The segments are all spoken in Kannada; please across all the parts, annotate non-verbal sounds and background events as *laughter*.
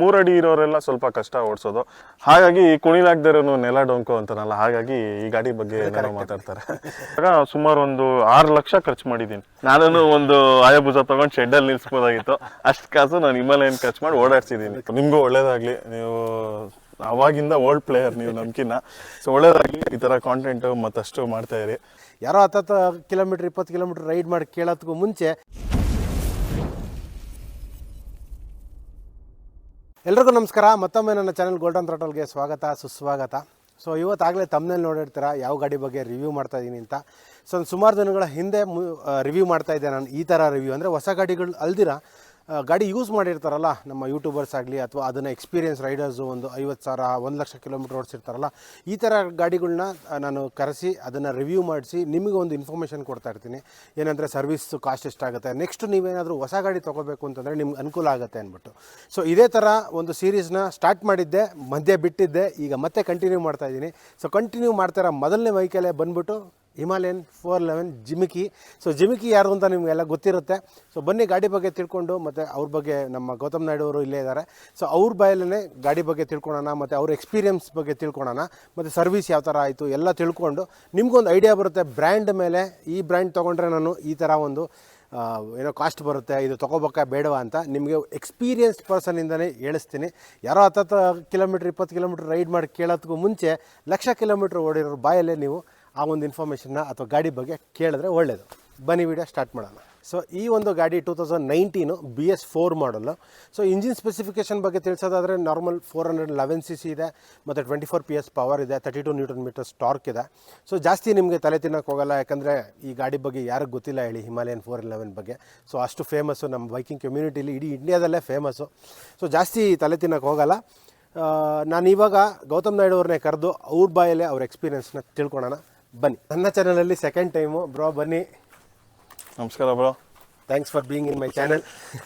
ಮೂರಡಿ ಇರೋರೆಲ್ಲ ಸ್ವಲ್ಪ ಕಷ್ಟ ಓಡಿಸೋದು. ಹಾಗಾಗಿ ಕುಣಿಲಾಗ್ದಿರೋನು ನೆಲ ಡೊಂಕು ಅಂತನಲ್ಲ ಹಾಗಾಗಿ ಈ ಗಾಡಿ ಬಗ್ಗೆ ಎಲ್ಲ ಮಾತಾಡ್ತಾರೆ. ಆಗ ಸುಮಾರು ಒಂದು ಆರು ಲಕ್ಷ ಖರ್ಚು ಮಾಡಿದ್ದೀನಿ. ನಾನು ಒಂದು ಆಯಭುಜ ತಗೊಂಡು ಶೆಡ್ಡಲ್ಲಿ ನಿಲ್ಸ್ಬೋದಾಗಿತ್ತು. ಅಷ್ಟು ಕಾಸು ನಾನು ಹಿಮಾಲಯನ್ ಖರ್ಚು ಮಾಡಿ ಓಡಾಡ್ಸಿದ್ದೀನಿ ನಿಮಗೂ ಒಳ್ಳೇದಾಗ್ಲಿ. ನೀವು ಅವಾಗಿಂದ ಓಲ್ಡ್ ಪ್ಲೇಯರ್ ನೀವು ನಮ್ಕಿನ್ನ ಸೊ ಒಳ್ಳೇದಾಗ್ಲಿ. ಈ ಥರ ಕಾಂಟೆಂಟು ಮತ್ತಷ್ಟು ಮಾಡ್ತಾ ಇರಿ. ಯಾರೋ ಹತ್ತತ್ತು ಕಿಲೋಮೀಟ್ರ್ ಇಪ್ಪತ್ತು ಕಿಲೋಮೀಟ್ರ್ ರೈಡ್ ಮಾಡಿ ಕೇಳೋದಕ್ಕೂ ಮುಂಚೆ ಎಲ್ರಿಗೂ ನಮಸ್ಕಾರ. ಮತ್ತೊಮ್ಮೆ ನನ್ನ ಚಾನಲ್ ಗೋಲ್ಡನ್ ಥ್ರಾಟಲ್ಗೆ ಸ್ವಾಗತ, ಸುಸ್ವಾಗತ. ಸೊ ಇವತ್ತಾಗಲೇ ತಮ್ಮನೇಲಿ ನೋಡಿರ್ತೀರ, ಯಾವ ಗಾಡಿ ಬಗ್ಗೆ ರಿವ್ಯೂ ಮಾಡ್ತಾ ಇದ್ದೀನಿ ಅಂತ. ಸೊ ಒಂದು ಸುಮಾರು ದಿನಗಳ ಹಿಂದೆ ರಿವ್ಯೂ ಮಾಡ್ತಾ ಇದ್ದೆ. ನಾನು ಈ ಥರ ರಿವ್ಯೂ ಅಂದರೆ ಹೊಸ ಗಾಡಿಗಳು ಅಲ್ದಿರ? ಗಾಡಿ ಯೂಸ್ ಮಾಡಿರ್ತಾರಲ್ಲ, ನಮ್ಮ ಯೂಟ್ಯೂಬರ್ಸ್ ಆಗಲಿ ಅಥವಾ ಅದನ್ನು ಎಕ್ಸ್ಪೀರಿಯನ್ಸ್ ರೈಡರ್ಸು ಒಂದು ಐವತ್ತು ಸಾವಿರ, ಒಂದು ಲಕ್ಷ ಕಿಲೋಮೀಟ್ರ್ ಓಡಿಸಿರ್ತಾರಲ್ಲ ಈ ಥರ ಗಾಡಿಗಳನ್ನ ನಾನು ಕರೆಸಿ, ಅದನ್ನು ರಿವ್ಯೂ ಮಾಡಿಸಿ, ನಿಮಗೆ ಒಂದು ಇನ್ಫಾರ್ಮೇಷನ್ ಕೊಡ್ತಾ ಇರ್ತೀನಿ. ಏನಂದರೆ ಸರ್ವಿಸ್ ಕಾಸ್ಟ್ ಎಷ್ಟಾಗುತ್ತೆ ನೆಕ್ಸ್ಟ್ ನೀವೇನಾದರೂ ಹೊಸ ಗಾಡಿ ತೊಗೋಬೇಕು ಅಂತಂದರೆ ನಿಮ್ಗೆ ಅನುಕೂಲ ಆಗುತ್ತೆ ಅಂದ್ಬಿಟ್ಟು. ಸೊ ಇದೇ ಥರ ಒಂದು ಸೀರೀಸ್ನ ಸ್ಟಾರ್ಟ್ ಮಾಡಿದ್ದೆ, ಮಧ್ಯೆ ಬಿಟ್ಟಿದ್ದೆ, ಈಗ ಮತ್ತೆ ಕಂಟಿನ್ಯೂ ಮಾಡ್ತಾ ಇದ್ದೀನಿ. ಸೊ ಕಂಟಿನ್ಯೂ ಮಾಡ್ತಾರ ಮೊದಲನೇ ವೆಹಿಕಲೇ ಬಂದ್ಬಿಟ್ಟು Himalayan four eleven Jimiki. So Jimiki ಯಾರು ಅಂತ ನಿಮಗೆಲ್ಲ ಗೊತ್ತಿರುತ್ತೆ. ಸೊ ಬನ್ನಿ ಗಾಡಿ ಬಗ್ಗೆ ತಿಳ್ಕೊಂಡು ಮತ್ತು ಅವ್ರ ಬಗ್ಗೆ ನಮ್ಮ ಗೌತಮ್ ನಾಯ್ಡು ಅವರು ಇಲ್ಲೇ ಇದ್ದಾರೆ. ಸೊ ಅವ್ರ ಬಾಯಲ್ಲೇ ಗಾಡಿ ಬಗ್ಗೆ ತಿಳ್ಕೊಳೋಣ, ಮತ್ತು ಅವ್ರ ಎಕ್ಸ್ಪೀರಿಯನ್ಸ್ ಬಗ್ಗೆ ತಿಳ್ಕೊಳೋಣ, ಮತ್ತು ಸರ್ವಿಸ್ ಯಾವ ಥರ ಆಯಿತು ಎಲ್ಲ ತಿಳ್ಕೊಂಡು ನಿಮ್ಗೊಂದು ಐಡಿಯಾ ಬರುತ್ತೆ ಬ್ರ್ಯಾಂಡ್ ಮೇಲೆ. ಈ ಬ್ರ್ಯಾಂಡ್ ತೊಗೊಂಡ್ರೆ ನಾನು ಈ ಥರ ಒಂದು ಏನೋ ಕಾಸ್ಟ್ ಬರುತ್ತೆ, ಇದು ತೊಗೋಬೇಕಾ ಬೇಡವಾ ಅಂತ ನಿಮಗೆ ಎಕ್ಸ್ಪೀರಿಯನ್ಸ್ಡ್ ಪರ್ಸನಿಂದನೇ ಹೇಳಿಸ್ತೀನಿ. ಯಾರೋ ಹತ್ತತ್ತು ಕಿಲೋಮೀಟ್ರ್ ಇಪ್ಪತ್ತು ಕಿಲೋಮೀಟ್ರ್ ರೈಡ್ ಮಾಡಿ ಕೇಳೋದಕ್ಕೂ ಮುಂಚೆ ಲಕ್ಷ ಕಿಲೋಮೀಟ್ರ್ ಓಡಿರೋ ಬಾಯಲ್ಲೇ ನೀವು ಆ ಒಂದು ಇನ್ಫಾರ್ಮೇಷನ್ನ ಅಥವಾ ಗಾಡಿ ಬಗ್ಗೆ ಕೇಳಿದ್ರೆ ಒಳ್ಳೆಯದು ಬನ್ನಿ ವಿಡಿಯೋ ಸ್ಟಾರ್ಟ್ ಮಾಡೋಣ. ಸೊ ಈ ಒಂದು ಗಾಡಿ two thousand nineteen B S four model so engine specification ಬಗ್ಗೆ ತಿಳಿಸೋದಾದರೆ normal four hundred eleven C C ಇದೆ ಮತ್ತು twenty four P S power ಇದೆ thirty two newton metres torque ಇದೆ. ಸೊ ಜಾಸ್ತಿ ನಿಮಗೆ ತಲೆ ತಿನ್ನೋಕೆ ಹೋಗಲ್ಲ ಯಾಕಂದರೆ ಈ ಗಾಡಿ ಬಗ್ಗೆ ಯಾರಿಗೂ ಗೊತ್ತಿಲ್ಲ ಹೇಳಿ ಹಿಮಾಲಯನ್ ಫೋರ್ ಲೆವೆನ್ ಬಗ್ಗೆ. ಸೊ ಅಷ್ಟು ಫೇಮಸ್ಸು ನಮ್ಮ ಬೈಕಿಂಗ್ ಕಮ್ಯುನಿಟಿಲಿ ಇಡೀ ಇಂಡಿಯಾದಲ್ಲೇ ಫೇಮಸ್ಸು ಸೊ ಜಾಸ್ತಿ ತಲೆ ತಿನ್ನೋಕೆ ಹೋಗಲ್ಲ. ಆ, ನಾನು ಇವಾಗ ಗೌತಮ್ ನಾಯ್ಡು ಅವ್ರನ್ನೇ ಕರೆದು ಅವ್ರ ಬಾಯಲ್ಲೇ ಅವ್ರ ಎಕ್ಸ್ಪೀರಿಯನ್ಸ್ನ ತಿಳ್ಕೊಳೋಣ. ಬನ್ನಿ. ನನ್ನ ಚಾನಲಲ್ಲಿ ಸೆಕೆಂಡ್ ಟೈಮು ಬ್ರೋ ಬನ್ನಿ. ನಮಸ್ಕಾರ bro. Thanks for being in my channel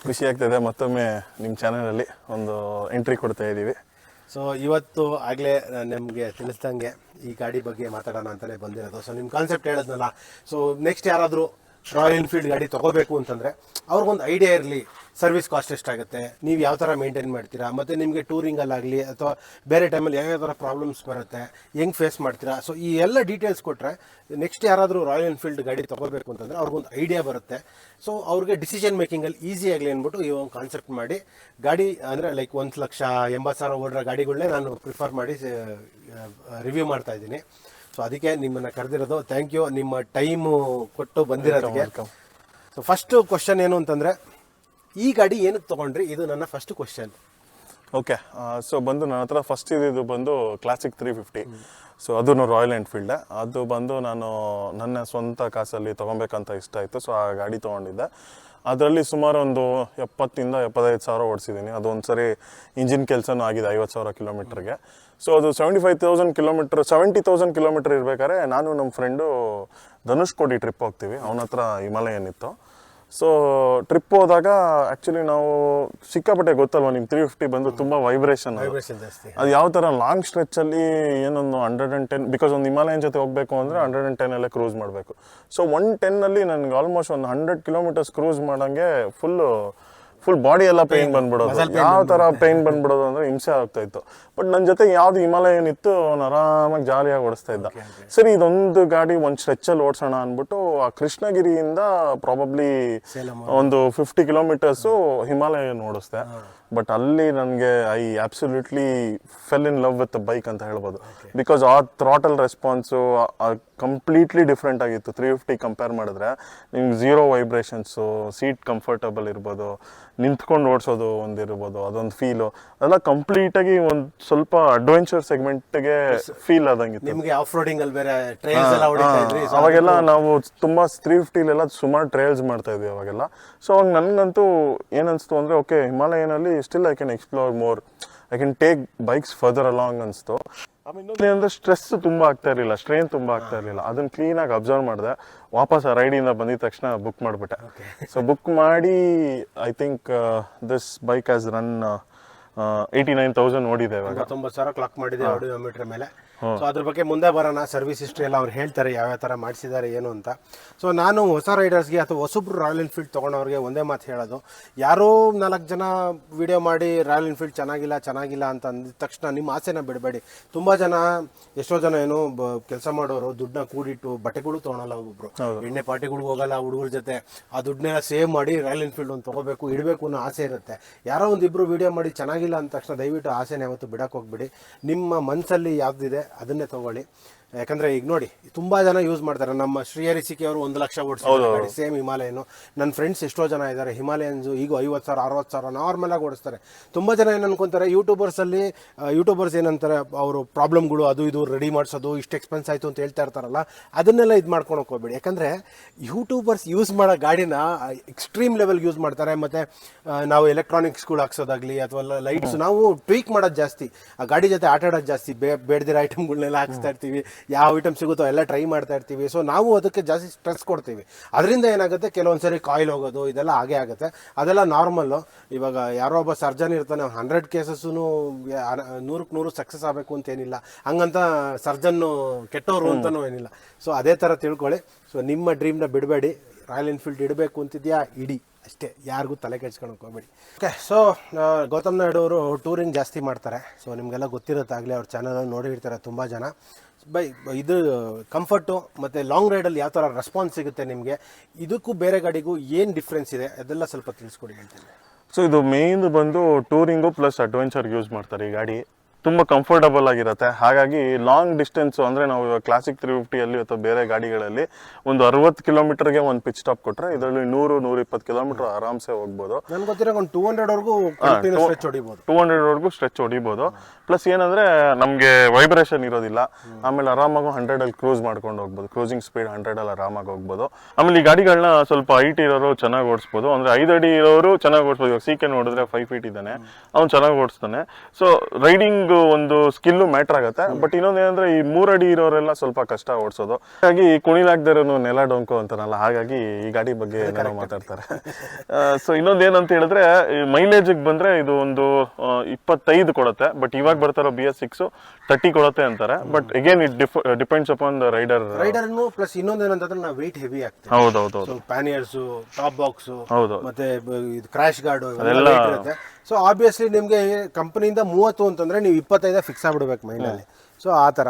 ಖುಷಿ ಆಗ್ತದೆ. ಮತ್ತೊಮ್ಮೆ ನಿಮ್ಮ ಚಾನಲಲ್ಲಿ ಒಂದು ಎಂಟ್ರಿ ಕೊಡ್ತಾ ಇದ್ದೀವಿ ಸೊ ಇವತ್ತು ಆಗಲೇ ನಿಮಗೆ ತಿಳಿಸ್ದಂಗೆ ಈ ಗಾಡಿ ಬಗ್ಗೆ ಮಾತಾಡೋಣ ಅಂತಲೇ ಬಂದಿರೋದು. ಸೊ ನಿಮ್ಮ ಕಾನ್ಸೆಪ್ಟ್ ಹೇಳಿದ್ನಲ್ಲ. ಸೊ ನೆಕ್ಸ್ಟ್ ಯಾರಾದರೂ ರಾಯಲ್ ಎನ್ಫೀಲ್ಡ್ ಗಾಡಿ ತೊಗೋಬೇಕು ಅಂತಂದರೆ ಅವ್ರಿಗೊಂದು ಐಡಿಯಾ ಇರಲಿ. ಸರ್ವಿಸ್ ಕಾಸ್ಟ್ ಎಷ್ಟಾಗುತ್ತೆ? ನೀವು ಯಾವ ಥರ ಮೇಂಟೈನ್ ಮಾಡ್ತೀರಾ? ಮತ್ತು ನಿಮಗೆ ಟೂರಿಂಗಲ್ಲಾಗಲಿ ಅಥವಾ ಬೇರೆ ಟೈಮಲ್ಲಿ ಯಾವ್ಯಾವ ಥರ ಪ್ರಾಬ್ಲಮ್ಸ್ ಬರುತ್ತೆ? ಹೆಂಗೆ ಫೇಸ್ ಮಾಡ್ತೀರಾ? ಸೊ ಈ ಎಲ್ಲ ಡೀಟೇಲ್ಸ್ ಕೊಟ್ಟರೆ ನೆಕ್ಸ್ಟ್ ಯಾರಾದರೂ ರಾಯಲ್ ಎನ್ಫೀಲ್ಡ್ ಗಾಡಿ ತೊಗೋಬೇಕು ಅಂತಂದರೆ ಅವ್ರಿಗೊಂದು ಐಡಿಯಾ ಬರುತ್ತೆ. ಸೊ ಅವ್ರಿಗೆ ಡಿಸಿಷನ್ ಮೇಕಿಂಗಲ್ಲಿ ಈಸಿ ಆಗಲಿ ಅಂದ್ಬಿಟ್ಟು ಈ ಒಂದು ಕಾನ್ಸೆಪ್ಟ್ ಮಾಡಿ ಗಾಡಿ ಅಂದರೆ ಲೈಕ್ ಒಂದು ಲಕ್ಷ ಎಂಬತ್ತು ಸಾವಿರ ಓಡಿರೋ ಗಾಡಿಗಳನ್ನೇ ನಾನು ಪ್ರಿಫರ್ ಮಾಡಿ ರಿವ್ಯೂ ಮಾಡ್ತಾ ಇದ್ದೀನಿ. ಸೊ ಅದಕ್ಕೆ ನಿಮ್ಮನ್ನ ಕರೆದಿರೋದು ಥ್ಯಾಂಕ್ ಯು ನಿಮ್ಮ ಟೈಮು ಕೊಟ್ಟು ಬಂದಿರೋದಕ್ಕೆ. ಸೊ ಫಸ್ಟ್ ಕ್ವಶನ್ ಏನು ಅಂತಂದ್ರೆ ಈ ಗಾಡಿ ಏನಕ್ಕೆ ತಗೊಂಡ್ರಿ? ಇದು ನನ್ನ ಫಸ್ಟ್ ಕ್ವಶನ್ ಓಕೆ ಸೊ ಬಂದು ನನ್ನ ಹತ್ರ ಫಸ್ಟ್ ಇದ್ದಿದ್ದು ಬಂದು ಕ್ಲಾಸಿಕ್ ತ್ರೀ ಫಿಫ್ಟಿ ಸೊ ಅದು ರಾಯಲ್ ಎನ್ಫೀಲ್ಡ್ ಅದು ಬಂದು ನಾನು ನನ್ನ ಸ್ವಂತ ಕಾಸಲ್ಲಿ ತೊಗೊಬೇಕಂತ ಇಷ್ಟ ಆಯಿತು ಸೊ ಆ ಗಾಡಿ ತೊಗೊಂಡಿದ್ದೆ. ಅದರಲ್ಲಿ ಸುಮಾರು ಒಂದು ಎಪ್ಪತ್ತಿಂದ ಎಪ್ಪತ್ತೈದು ಸಾವಿರ ಓಡಿಸಿದ್ದೀನಿ. ಅದೊಂದು ಸರಿ ಇಂಜಿನ್ ಕೆಲಸನೂ ಆಗಿದೆ, ಐವತ್ತು ಸಾವಿರ ಕಿಲೋಮೀಟ್ರಿಗೆ. ಸೊ ಅದು seventy five thousand kilometre seventy thousand kilometre ಇರಬೇಕಾದ್ರೆ ನಾನು ನಮ್ಮ ಫ್ರೆಂಡು ಧನುಷ್ಕೋಟಿ ಟ್ರಿಪ್ ಹೋಗ್ತೀವಿ. ಅವನ ಹತ್ರ ಹಿಮಾಲಯನ್ ಇತ್ತು. ಸೊ ಟ್ರಿಪ್ ಹೋದಾಗ ಆ್ಯಕ್ಚುಲಿ ನಾವು ಸಿಕ್ಕಾಪಟ್ಟೆ ಗೊತ್ತಲ್ವ ನಿಮ್ಗೆ ತ್ರೀ ಫಿಫ್ಟಿ ಬಂದು ತುಂಬ ವೈಬ್ರೇಷನ್ ಅದು. ಯಾವ ಥರ ಲಾಂಗ್ ಸ್ಟ್ರೆಚ್ಚಲ್ಲಿ ಏನೊಂದು ಹಂಡ್ರೆಡ್ ಆ್ಯಂಡ್ ಟೆನ್ ಬಿಕಾಸ್ ಒಂದು ಹಿಮಾಲಯನ್ ಜೊತೆ ಹೋಗಬೇಕು ಅಂದರೆ ಹಂಡ್ರೆಡ್ ಆ್ಯಂಡ್ ಟೆನ್ನಲ್ಲೇ ಕ್ರೂಸ್ ಮಾಡಬೇಕು. ಸೊ ಒನ್ ಟೆನ್ನಲ್ಲಿ ನನಗೆ ಆಲ್ಮೋಸ್ಟ್ ಒಂದು ಹಂಡ್ರೆಡ್ ಕಿಲೋಮೀಟರ್ಸ್ ಕ್ರೂಸ್ ಮಾಡೋಂಗೆ ಫುಲ್ಲು ಫುಲ್ ಬಾಡಿ ಎಲ್ಲ ಪೇನ್ ಬಂದ್ಬಿಡೋದು. ಯಾವ ಥರ ಪೇನ್ ಬಂದ್ಬಿಡೋದು ಅಂದರೆ ಹಿಂಸೆ ಆಗ್ತಾ ಇತ್ತು. ಬಟ್ ನನ್ನ ಜೊತೆ ಯಾವ್ದು ಹಿಮಾಲಯ ಏನಿತ್ತು ಅವ್ನು ಆರಾಮಾಗಿ ಜಾಲಿಯಾಗಿ ಓಡಿಸ್ತಾ ಇದ್ದ. ಸರಿ ಇದೊಂದು ಗಾಡಿ ಒಂದು ಸ್ಟ್ರೆಚ್ಚಲ್ಲಿ ಓಡಿಸೋಣ ಅಂದ್ಬಿಟ್ಟು ಆ ಕೃಷ್ಣಗಿರಿಯಿಂದ ಪ್ರಾಬಬ್ಲಿ ಒಂದು ಫಿಫ್ಟಿ ಕಿಲೋಮೀಟರ್ಸು ಹಿಮಾಲಯ ಓಡಿಸ್ದೆ. ಬಟ್ ಅಲ್ಲಿ ನನಗೆ I absolutely fell in love with bike ಅಂತ ಹೇಳ್ಬೋದು. ಬಿಕಾಸ್ ಆ ಥ್ರಾಟಲ್ ರೆಸ್ಪಾನ್ಸು ಕಂಪ್ಲೀಟ್ಲಿ ಡಿಫ್ರೆಂಟ್ ಆಗಿತ್ತು. ತ್ರೀ ಫಿಫ್ಟಿ ಕಂಪೇರ್ ಮಾಡಿದ್ರೆ ನಿಮ್ಗೆ ಝೀರೋ ವೈಬ್ರೇಷನ್ಸು ಸೀಟ್ ಕಂಫರ್ಟಬಲ್ ಇರ್ಬೋದು ನಿಂತ್ಕೊಂಡು ಓಡಿಸೋದು ಒಂದು ಇರ್ಬೋದು ಅದೊಂದು ಫೀಲು ಅದೆಲ್ಲ ಕಂಪ್ಲೀಟಾಗಿ ಒಂದು ಸ್ವಲ್ಪ ಅಡ್ವೆಂಚರ್ ಸೆಗ್ಮೆಂಟ್ಗೆ ಫೀಲ್ ಆದಂಗಿತ್ತು. ನಿಮಗೆ ಆಫ್ ರೋಡಿಂಗ್ ಅಲ್ಲಿ ಬೇರೆ ಟ್ರೈಲ್ಸ್ ಎಲ್ಲ ಹೊಡಿತಾ ಇದ್ರಿ ಅವಾಗೆಲ್ಲ ನಾವು ತುಂಬ ತ್ರೀ ಫಿಫ್ಟಿಲೆಲ್ಲ ಸುಮಾರು ಟ್ರೈಲ್ಸ್ ಮಾಡ್ತಾ ಇದ್ವಿ ಅವಾಗೆಲ್ಲ. ಸೊ ಅವಾಗ ನನಗಂತೂ ಏನನ್ಸ್ತು ಅಂದರೆ okay ಹಿಮಾಲಯನಲ್ಲಿ still I can explore more I can take bikes further along ಅನಿಸ್ತು ಆಮೇಲೆ ಇನ್ನೊಂದು ಏನಂದ್ರೆ ಸ್ಟ್ರೆಸ್ ತುಂಬಾ ಆಗ್ತಾ ಇರಲಿಲ್ಲ ಸ್ಟ್ರೈನ್ ತುಂಬಾ ಆಗ್ತಾ ಇರಲಿಲ್ಲ ಅದನ್ನ ಕ್ಲೀನಾಗಿ ಅಬ್ಸರ್ವ್ ಮಾಡಿದೆ. ವಾಪಸ್ ಆ ರೈಡಿಂದ ಬಂದಿದ ತಕ್ಷಣ ಬುಕ್ ಮಾಡಿಬಿಟ್ಟೆ. ಸೊ ಬುಕ್ ಮಾಡಿ I think this bike has run eighty nine thousand ಓಡಿದೆ ಇವಾಗ. ತೊಂಬತ್ತು ಸಾವಿರ ಕ್ಲಾಕ್ ಮಾಡಿದೆ ಮೇಲೆ. ಸೊ ಅದ್ರ ಬಗ್ಗೆ ಮುಂದೆ ಬರೋಣ. ಸರ್ವಿಸ್ ಹಿಸ್ಟ್ರಿ ಎಲ್ಲ ಅವ್ರು ಹೇಳ್ತಾರೆ ಯಾವ್ಯಾವ ಥರ ಮಾಡಿಸಿದ್ದಾರೆ ಏನು ಅಂತ. ಸೊ ನಾನು ಹೊಸ ರೈಡರ್ಸ್ಗೆ ಅಥವಾ ಹೊಸಬ್ರು ರಾಯಲ್ ಎನ್ಫೀಲ್ಡ್ ತೊಗೊಂಡವ್ರಿಗೆ ಒಂದೇ ಮಾತು ಹೇಳೋದು. ಯಾರೋ ನಾಲ್ಕು ಜನ ವಿಡಿಯೋ ಮಾಡಿ ರಾಯಲ್ ಎನ್ಫೀಲ್ಡ್ ಚೆನ್ನಾಗಿಲ್ಲ ಚೆನ್ನಾಗಿಲ್ಲ ಅಂತ ಅಂದ ತಕ್ಷಣ ನಿಮ್ಮ ಆಸೆನ ಬಿಡಬೇಡಿ. ತುಂಬ ಜನ ಎಷ್ಟೋ ಜನ ಏನು ಕೆಲಸ ಮಾಡೋರು ದುಡ್ಡನ್ನ ಕೂಡಿಟ್ಟು ಬಟ್ಟೆಗಳು ತೊಗೊಳಲ್ಲ ಒಬ್ಬೊಬ್ರು ಎಣ್ಣೆ ಪಾರ್ಟಿಗಳಿಗೆ ಹೋಗಲ್ಲ ಹುಡುಗರ ಜೊತೆ. ಆ ದುಡ್ಡನ್ನೆಲ್ಲ ಸೇವ್ ಮಾಡಿ ರಾಯಲ್ ಎನ್ಫೀಲ್ಡ್ ಒಂದು ತೊಗೋಬೇಕು ಇಡಬೇಕು ಅನ್ನೋ ಆಸೆ ಇರುತ್ತೆ. ಯಾರೋ ಒಂದಿಬ್ರು ವಿಡಿಯೋ ಮಾಡಿ ಚೆನ್ನಾಗಿಲ್ಲ ಅಂದ ತಕ್ಷಣ ದಯವಿಟ್ಟು ಆಸೆನ ಯಾವತ್ತು ಬಿಡಕ್ಕೆ ಹೋಗ್ಬಿಡಿ. ನಿಮ್ಮ ಮನಸ್ಸಲ್ಲಿ ಯಾವ್ದಿದೆ ಅದನ್ನೇ ತಗೊಳ್ಳಿ. ಯಾಕಂದ್ರೆ ಈಗ ನೋಡಿ ತುಂಬಾ ಜನ ಯೂಸ್ ಮಾಡ್ತಾರೆ. ನಮ್ಮ ಶ್ರೀಹರಿ ಸಿಕ್ಕಿ ಅವರು ಒಂದು ಲಕ್ಷ ಓಡಿಸ್ತಾರೆ ಸೇಮ್ ಹಿಮಾಲಯನು ನನ್ನ ಫ್ರೆಂಡ್ಸ್ ಎಷ್ಟೋ ಜನ ಇದ್ದಾರೆ. ಹಿಮಾಲಯನ್ಸ್ ಈಗ ಐವತ್ತು ಸಾವಿರ ಅರವತ್ತು ಸಾವಿರ ನಾರ್ಮಲ್ ಆಗಿ ಓಡಿಸ್ತಾರೆ. ತುಂಬಾ ಜನ ಏನು ಅನ್ಕೊಂತಾರೆ ಯೂಟ್ಯೂಬರ್ಸ್ ಅಲ್ಲಿ ಯೂಟ್ಯೂಬರ್ಸ್ ಏನಂತಾರೆ ಅವರು ಪ್ರಾಬ್ಲಮ್ಗಳು ಅದು ಇದು ರೆಡಿ ಮಾಡಿಸೋದು ಇಷ್ಟು ಎಕ್ಸ್ಪೆನ್ಸ್ ಆಯ್ತು ಅಂತ ಹೇಳ್ತಾ ಇರ್ತಾರಲ್ಲ ಅದನ್ನೆಲ್ಲ ಇದು ಮಾಡ್ಕೊಂಡು ಹೋಗ್ಬೇಡಿ. ಯಾಕಂದ್ರೆ ಯೂಟ್ಯೂಬರ್ಸ್ ಯೂಸ್ ಮಾಡೋ ಗಾಡಿನ ಎಕ್ಸ್ಟ್ರೀಮ್ ಲೆವೆಲ್ ಯೂಸ್ ಮಾಡ್ತಾರೆ. ಮತ್ತೆ ನಾವು ಎಲೆಕ್ಟ್ರಾನಿಕ್ಸ್ಗಳು ಹಾಕ್ಸೋದಾಗ್ಲಿ ಅಥವಾ ಲೈಟ್ಸ್ ನಾವು ಟ್ವೀಕ್ ಮಾಡೋದು ಜಾಸ್ತಿ. ಆ ಗಾಡಿ ಜೊತೆ ಆಟ ಆಡೋದು ಜಾಸ್ತಿ. ಬೇ ಬೇಡದಿರೋ ಐಟಮ್ಗಳನ್ನೆಲ್ಲ ಹಾಕ್ಸ್ತಾ ಇರ್ತೀವಿ. ಯಾವ ಐಟಮ್ ಸಿಗುತ್ತೋ ಎಲ್ಲ ಟ್ರೈ ಮಾಡ್ತಾ ಇರ್ತೀವಿ. ಸೊ ನಾವು ಅದಕ್ಕೆ ಜಾಸ್ತಿ ಸ್ಟ್ರೆಸ್ ಕೊಡ್ತೀವಿ. ಅದರಿಂದ ಏನಾಗುತ್ತೆ? ಕೆಲವೊಂದ್ಸರಿ ಕಾಯಿಲ್ ಹೋಗೋದು ಇದೆಲ್ಲ ಹಾಗೆ ಆಗುತ್ತೆ. ಅದೆಲ್ಲ ನಾರ್ಮಲ್ಲು ಇವಾಗ ಯಾರೋ ಒಬ್ಬ ಸರ್ಜನ್ ಇರ್ತಾನೆ ಹಂಡ್ರೆಡ್ ಕೇಸಸ್ಸು ನೂರಕ್ಕೆ ನೂರು ಸಕ್ಸಸ್ ಆಗಬೇಕು ಅಂತ ಏನಿಲ್ಲ. ಹಂಗಂತ ಸರ್ಜನ್ನು ಕೆಟ್ಟವರು ಅಂತಲೂ ಏನಿಲ್ಲ. ಸೊ ಅದೇ ಥರ ತಿಳ್ಕೊಳ್ಳಿ. ಸೊ ನಿಮ್ಮ ಡ್ರೀಮ್ನ ಬಿಡಬೇಡಿ. ರಾಯಲ್ ಎನ್ಫೀಲ್ಡ್ ಇಡಬೇಕು ಅಂತಿದ್ಯಾ? ಇಡಿ. ಅಷ್ಟೇ, ಯಾರಿಗೂ ತಲೆ ಕೆಡ್ಸ್ಕೊಳಕ್ ಹೋಗ್ಬೇಡಿ. ಓಕೆ ಸೊ ಗೌತಮ್ ನಾಯ್ಡು ಅವರು ಟೂರಿಂಗ್ ಜಾಸ್ತಿ ಮಾಡ್ತಾರೆ. ಸೊ ನಿಮಗೆಲ್ಲ ಗೊತ್ತಿರುತ್ತೆ ಆಗಲೇ ಅವ್ರ ಚಾನಲಲ್ಲಿ ನೋಡಿರ್ತಾರೆ ತುಂಬ ಜನ. ಬೈ, ಇದು ಕಂಫರ್ಟು ಮತ್ತು ಲಾಂಗ್ ರೈಡಲ್ಲಿ ಯಾವ ಥರ ರೆಸ್ಪಾನ್ಸ್ ಸಿಗುತ್ತೆ ನಿಮಗೆ? ಇದಕ್ಕೂ ಬೇರೆ ಗಾಡಿಗೂ ಏನು ಡಿಫ್ರೆನ್ಸ್ ಇದೆ? ಅದೆಲ್ಲ ಸ್ವಲ್ಪ ತಿಳಿಸ್ಕೊಡಿ ಹೇಳ್ತೀನಿ. ಸೊ ಇದು ಮೇಯ್ನ್ ಬಂದು ಟೂರಿಂಗು ಪ್ಲಸ್ ಅಡ್ವೆಂಚರ್ ಯೂಸ್ ಮಾಡ್ತಾರೆ ಈ ಗಾಡಿ. ತುಂಬ ಕಂಫರ್ಟಬಲ್ ಆಗಿರುತ್ತೆ. ಹಾಗಾಗಿ ಲಾಂಗ್ ಡಿಸ್ಟೆನ್ಸು ಅಂದರೆ ನಾವು ಇವಾಗ ಕ್ಲಾಸಿಕ್ ತ್ರೀ ಫಿಫ್ಟಿಯಲ್ಲಿ ಅಥವಾ ಬೇರೆ ಗಾಡಿಗಳಲ್ಲಿ ಒಂದು ಅರವತ್ತು ಕಿಲೋಮೀಟರ್ಗೆ ಒಂದು ಪಿಚ್ ಸ್ಟಾಪ್ ಕೊಟ್ಟರೆ ಇದರಲ್ಲಿ ನೂರು ನೂರಿಪ್ಪತ್ತು ಕಿಲೋಮೀಟರ್ ಆರಾಮ್ಸೆ ಹೋಗ್ಬೋದು. ಒಂದು ಟೂ ಹಂಡ್ರೆಡ್ವರೆಗೂ ಕಂಟಿನ್ಯೂಸ್ ಸ್ಟ್ರೆಚ್ ಹೊಡಿಬೋದು. ಟೂ ಹಂಡ್ರೆಡ್ವರೆಗೂ ಸ್ಟ್ರೆಚ್ ಹೊಡಿಬೋದು. ಪ್ಲಸ್ ಏನಂದ್ರೆ ನಮಗೆ ವೈಬ್ರೇಷನ್ ಇರೋದಿಲ್ಲ. ಆಮೇಲೆ ಆರಾಮಾಗಿ ಹಂಡ್ರೆಡಲ್ಲಿ ಕ್ರೂಸ್ ಮಾಡ್ಕೊಂಡು ಹೋಗ್ಬೋದು. ಕ್ರೂಸಿಂಗ್ ಸ್ಪೀಡ್ ಹಂಡ್ರೆಡಲ್ಲಿ ಆರಾಮಾಗಿ ಹೋಗ್ಬೋದು. ಆಮೇಲೆ ಈ ಗಾಡಿಗಳನ್ನ ಸ್ವಲ್ಪ ಹೈಟ್ ಇರೋರು ಚೆನ್ನಾಗಿ ಓಡಿಸ್ಬೋದು. ಅಂದ್ರೆ ಐದು ಅಡಿ ಇರೋರು ಚೆನ್ನಾಗಿ ಓಡಿಸ್ಬೋದು. ಇವಾಗ ಸಿ ಕೆ ನೋಡಿದ್ರೆ ಫೈವ್ ಫೀಟ್ ಇದ್ದಾನೆ. ಅವ್ನು ಚೆನ್ನಾಗಿ ಓಡಿಸ್ತಾನೆ. ಸೊ ರೈಡಿಂಗ್ ಒಂದು ಸ್ಕಿಲ್ ಮ್ಯಾಟರ್ ಆಗುತ್ತೆ. ಬಟ್ ಇನ್ನೊಂದು ಏನಂದ್ರೆ ಈ ಮೂರಡಿ ಅಡಿ ಇರೋರೆಲ್ಲ ಸ್ವಲ್ಪ ಕಷ್ಟ ಓಡಿಸೋದು. ಹಾಗಾಗಿ ಕುಣಿಲಾಗ್ದಿರೋನು ನೆಲ ಡೊಂಕು ಅಂತಾರಲ್ಲ ಹಾಗಾಗಿ ಈ ಗಾಡಿ ಬಗ್ಗೆ ಏನಾದ್ರು ಮಾತಾಡ್ತಾರೆ. ಸೊ ಇನ್ನೊಂದು ಏನಂತ ಹೇಳಿದ್ರೆ ಮೈಲೇಜಿಗೆ ಬಂದ್ರೆ ಇದು ಒಂದು ಇಪ್ಪತ್ತೈದು ಕೊಡುತ್ತೆ. ಬಟ್ ಇವಾಗ ಬರ್ತಾರೋ ಬಿ ಎಸ್ ಸಿಕ್ಸ್ ತರ್ಟಿ ಕೊಡುತ್ತೆ ಅಂತಾರೆ. But again it depends upon the rider ರೈಡರ್ನು plus ಇನ್ನೊಂದು ಏನಂತಂದ್ರೆ ನಾವು ವೆಯ್ಟ್ ಹೆವಿ ಹೌದು ಹೌದೌದು ಹೌದು ಪ್ಯಾನಿಯರ್ಸು ಟಾಪ್ ಬಾಕ್ಸ್ ಹೌದು. ಮತ್ತೆ ಕ್ರಾಶ್ ಗಾರ್ಡು ಇರುತ್ತೆ. ಸೊ ಆಬ್ವಿಯಸ್ಲಿ ನಿಮಗೆ ಕಂಪ್ನಿಯಿಂದ ಮೂವತ್ತು ಅಂತಂದರೆ ನೀವು ಇಪ್ಪತ್ತೈದು ಫಿಕ್ಸ್ ಆಗಿಬಿಡ್ಬೇಕು ಮೈಂಡಲ್ಲಿ ಸೊ ಆ ಥರ.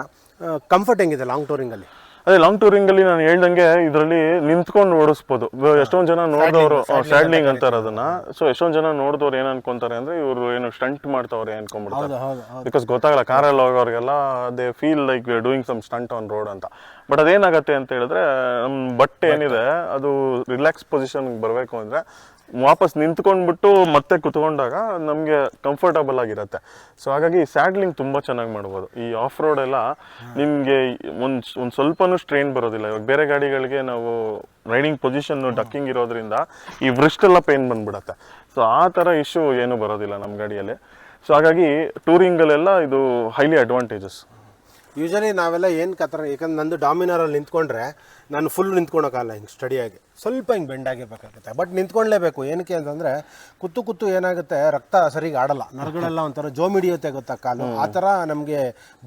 ಕಂಫರ್ಟ್ ಹೆಂಗಿದೆ ಲಾಂಗ್ ಟೂರಿಂಗಲ್ಲಿ ಅದೇ ಲಾಂಗ್ ಟೂರಿಂಗ್ ಅಲ್ಲಿ ನಾನು ಹೇಳ್ದಂಗೆ ಇದರಲ್ಲಿ ನಿಂತ್ಕೊಂಡು ಓಡಿಸ್ಬೋದು. ಎಷ್ಟೊಂದು ಜನ ನೋಡಿದವರು ಸ್ಟ್ಯಾಡ್ಲಿಂಗ್ ಅಂತಾರೆ ಅದನ್ನ. ಸೊ ಎಷ್ಟೊಂದು ಜನ ನೋಡಿದವ್ರು ಏನು ಅನ್ಕೊಂತಾರೆ ಅಂದ್ರೆ ಇವರು ಏನು ಸ್ಟಂಟ್ ಮಾಡ್ತಾವ್ರೆ ಅನ್ಕೊಂಡ್ಬಿಡ್ತಾರೆ. ಬಿಕಾಸ್ ಗೊತ್ತಾಗಲ್ಲ ಕಾರಲ್ಲಿ ಹೋಗೋರಿಗೆಲ್ಲ they feel like doing some stunt on road ಅಂತ. ಬಟ್ ಅದೇನಾಗತ್ತೆ ಅಂತ ಹೇಳಿದ್ರೆ ನಮ್ಮ ಬಟ್ಟೆ ಏನಿದೆ ಅದು ರಿಲ್ಯಾಕ್ಸ್ ಪೊಸಿಷನ್ಗೆ ಬರಬೇಕು ಅಂದ್ರೆ ವಾಪಸ್ ನಿಂತ್ಕೊಂಡ್ಬಿಟ್ಟು ಮತ್ತೆ ಕುತ್ಕೊಂಡಾಗ ನಮಗೆ ಕಂಫರ್ಟಬಲ್ ಆಗಿರುತ್ತೆ. ಸೊ ಹಾಗಾಗಿ ಸ್ಯಾಡ್ಲಿಂಗ್ ತುಂಬ ಚೆನ್ನಾಗಿ ಮಾಡ್ಬೋದು. ಈ ಆಫ್ ರೋಡ್ ಎಲ್ಲ ನಿಮಗೆ ಒಂದು ಒಂದು ಸ್ವಲ್ಪನೂ ಸ್ಟ್ರೈನ್ ಬರೋದಿಲ್ಲ. ಇವಾಗ ಬೇರೆ ಗಾಡಿಗಳಿಗೆ ನಾವು ರೈಡಿಂಗ್ ಪೊಸಿಷನ್ ಡಕ್ಕಿಂಗ್ ಇರೋದ್ರಿಂದ ಈ ವೃಷ್ಟೆಲ್ಲ ಪೇನ್ ಬಂದ್ಬಿಡತ್ತೆ. ಸೊ ಆ ಥರ ಇಶ್ಯೂ ಏನು ಬರೋದಿಲ್ಲ ನಮ್ಮ ಗಾಡಿಯಲ್ಲಿ. ಸೊ ಹಾಗಾಗಿ ಟೂರಿಂಗಲ್ಲೆಲ್ಲ ಇದು ಹೈಲಿ ಅಡ್ವಾಂಟೇಜಸ್ ಯೂಶಲಿ ನಾವೆಲ್ಲ ಏನು ಕತ್ತರ ಯಾಕಂದ್ರೆ ನಂದು ಡಾಮಿನಾರಲ್ಲಿ ನಿಂತ್ಕೊಂಡ್ರೆ ನಾನು ಫುಲ್ ನಿಂತ್ಕೊಳಕ್ಕಾಗಲ್ಲ ಹಿಂಗೆ ಸ್ಟಡಿಯಾಗಿ ಸ್ವಲ್ಪ ಹಿಂಗೆ ಬೆಂಡ್ ಆಗಿರ್ಬೇಕಾಗುತ್ತೆ. ಬಟ್ ನಿಂತ್ಕೊಳ್ಳೇಬೇಕು ಏನಕ್ಕೆ ಅಂತಂದರೆ ಕುತ್ತು ಕುತ್ತು ಏನಾಗುತ್ತೆ ರಕ್ತ ಸರಿಗೆ ಆಡಲ್ಲ. ನರಗಳೆಲ್ಲ ಒಂಥರ ಜೋಮಿಡಿಯುತ್ತೆ ಗೊತ್ತಾ ಕಾಲು? ಆ ಥರ ನಮಗೆ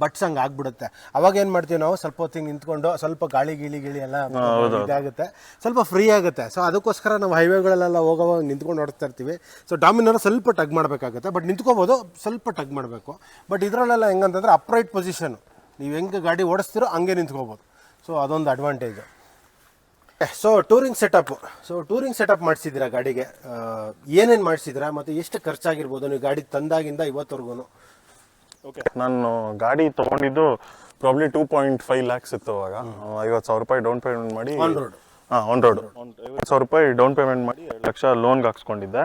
ಬಟ್ಸ್ ಹಂಗೆ ಆಗ್ಬಿಡುತ್ತೆ. ಅವಾಗ ಏನು ಮಾಡ್ತೀವಿ ನಾವು? ಸ್ವಲ್ಪ ಹೊತ್ತು ಹಿಂಗೆ ನಿಂತ್ಕೊಂಡು ಸ್ವಲ್ಪ ಗಾಳಿ ಗೀಳಿ ಗಿಳಿ ಎಲ್ಲ ಇದಾಗುತ್ತೆ. ಸ್ವಲ್ಪ ಫ್ರೀ ಆಗುತ್ತೆ. ಸೊ ಅದಕ್ಕೋಸ್ಕರ ನಾವು ಹೈವೇಗಳಲ್ಲೆಲ್ಲ ಹೋಗೋವಾಗ ನಿಂತ್ಕೊಂಡು ಓಡಿಸ್ತಾ ಇರ್ತೀವಿ. ಸೊ ಡಾಮಿನರ್ ಸ್ವಲ್ಪ ಟಗ್ ಮಾಡಬೇಕಾಗುತ್ತೆ. ಬಟ್ ನಿಂತ್ಕೋಬೋದು ಸ್ವಲ್ಪ ಟಗ್ ಮಾಡಬೇಕು. ಬಟ್ ಇದರಲ್ಲೆಲ್ಲ ಹೆಂಗಂತಂದ್ರೆ ಅಪ್ರೈಟ್ ಪೊಸಿಷನ್ ನೀವು ಹೆಂಗೆ ಗಾಡಿ ಓಡಿಸ್ತೀರೋ ಹಂಗೆ ನಿಂತ್ಕೋಬೋದು. ಸೊ ಅದೊಂದು advantage so touring setup so touring setup ಮಾಡಿಸಿದ್ದೀರಾ ಗಾಡಿಗೆ? ಏನೇನು ಮಾಡಿಸಿದ್ರಾ ಮತ್ತು ಎಷ್ಟು ಖರ್ಚಾಗಿರ್ಬೋದು? ನೀವು ಗಾಡಿ ತಂದಾಗಿಂದ ಇವತ್ತವರೆಗೂ ಓಕೆ ನಾನು ಗಾಡಿ ತೊಗೊಂಡಿದ್ದು probably two point five lakhs ಇತ್ತು ಅವಾಗ. ಐವತ್ತು ಸಾವಿರ ರೂಪಾಯಿ ಡೌನ್ ಪೇಮೆಂಟ್ ಮಾಡಿ ಆನ್ ರೋಡ್ ಹಾಂ ಆನ್ ರೋಡ್ ಐವತ್ತು ಸಾವಿರ ರೂಪಾಯಿ ಡೌನ್ ಪೇಮೆಂಟ್ ಮಾಡಿ ಎರಡು ಲಕ್ಷ ಲೋನ್ಗೆ ಹಾಕ್ಸ್ಕೊಂಡಿದ್ದೆ.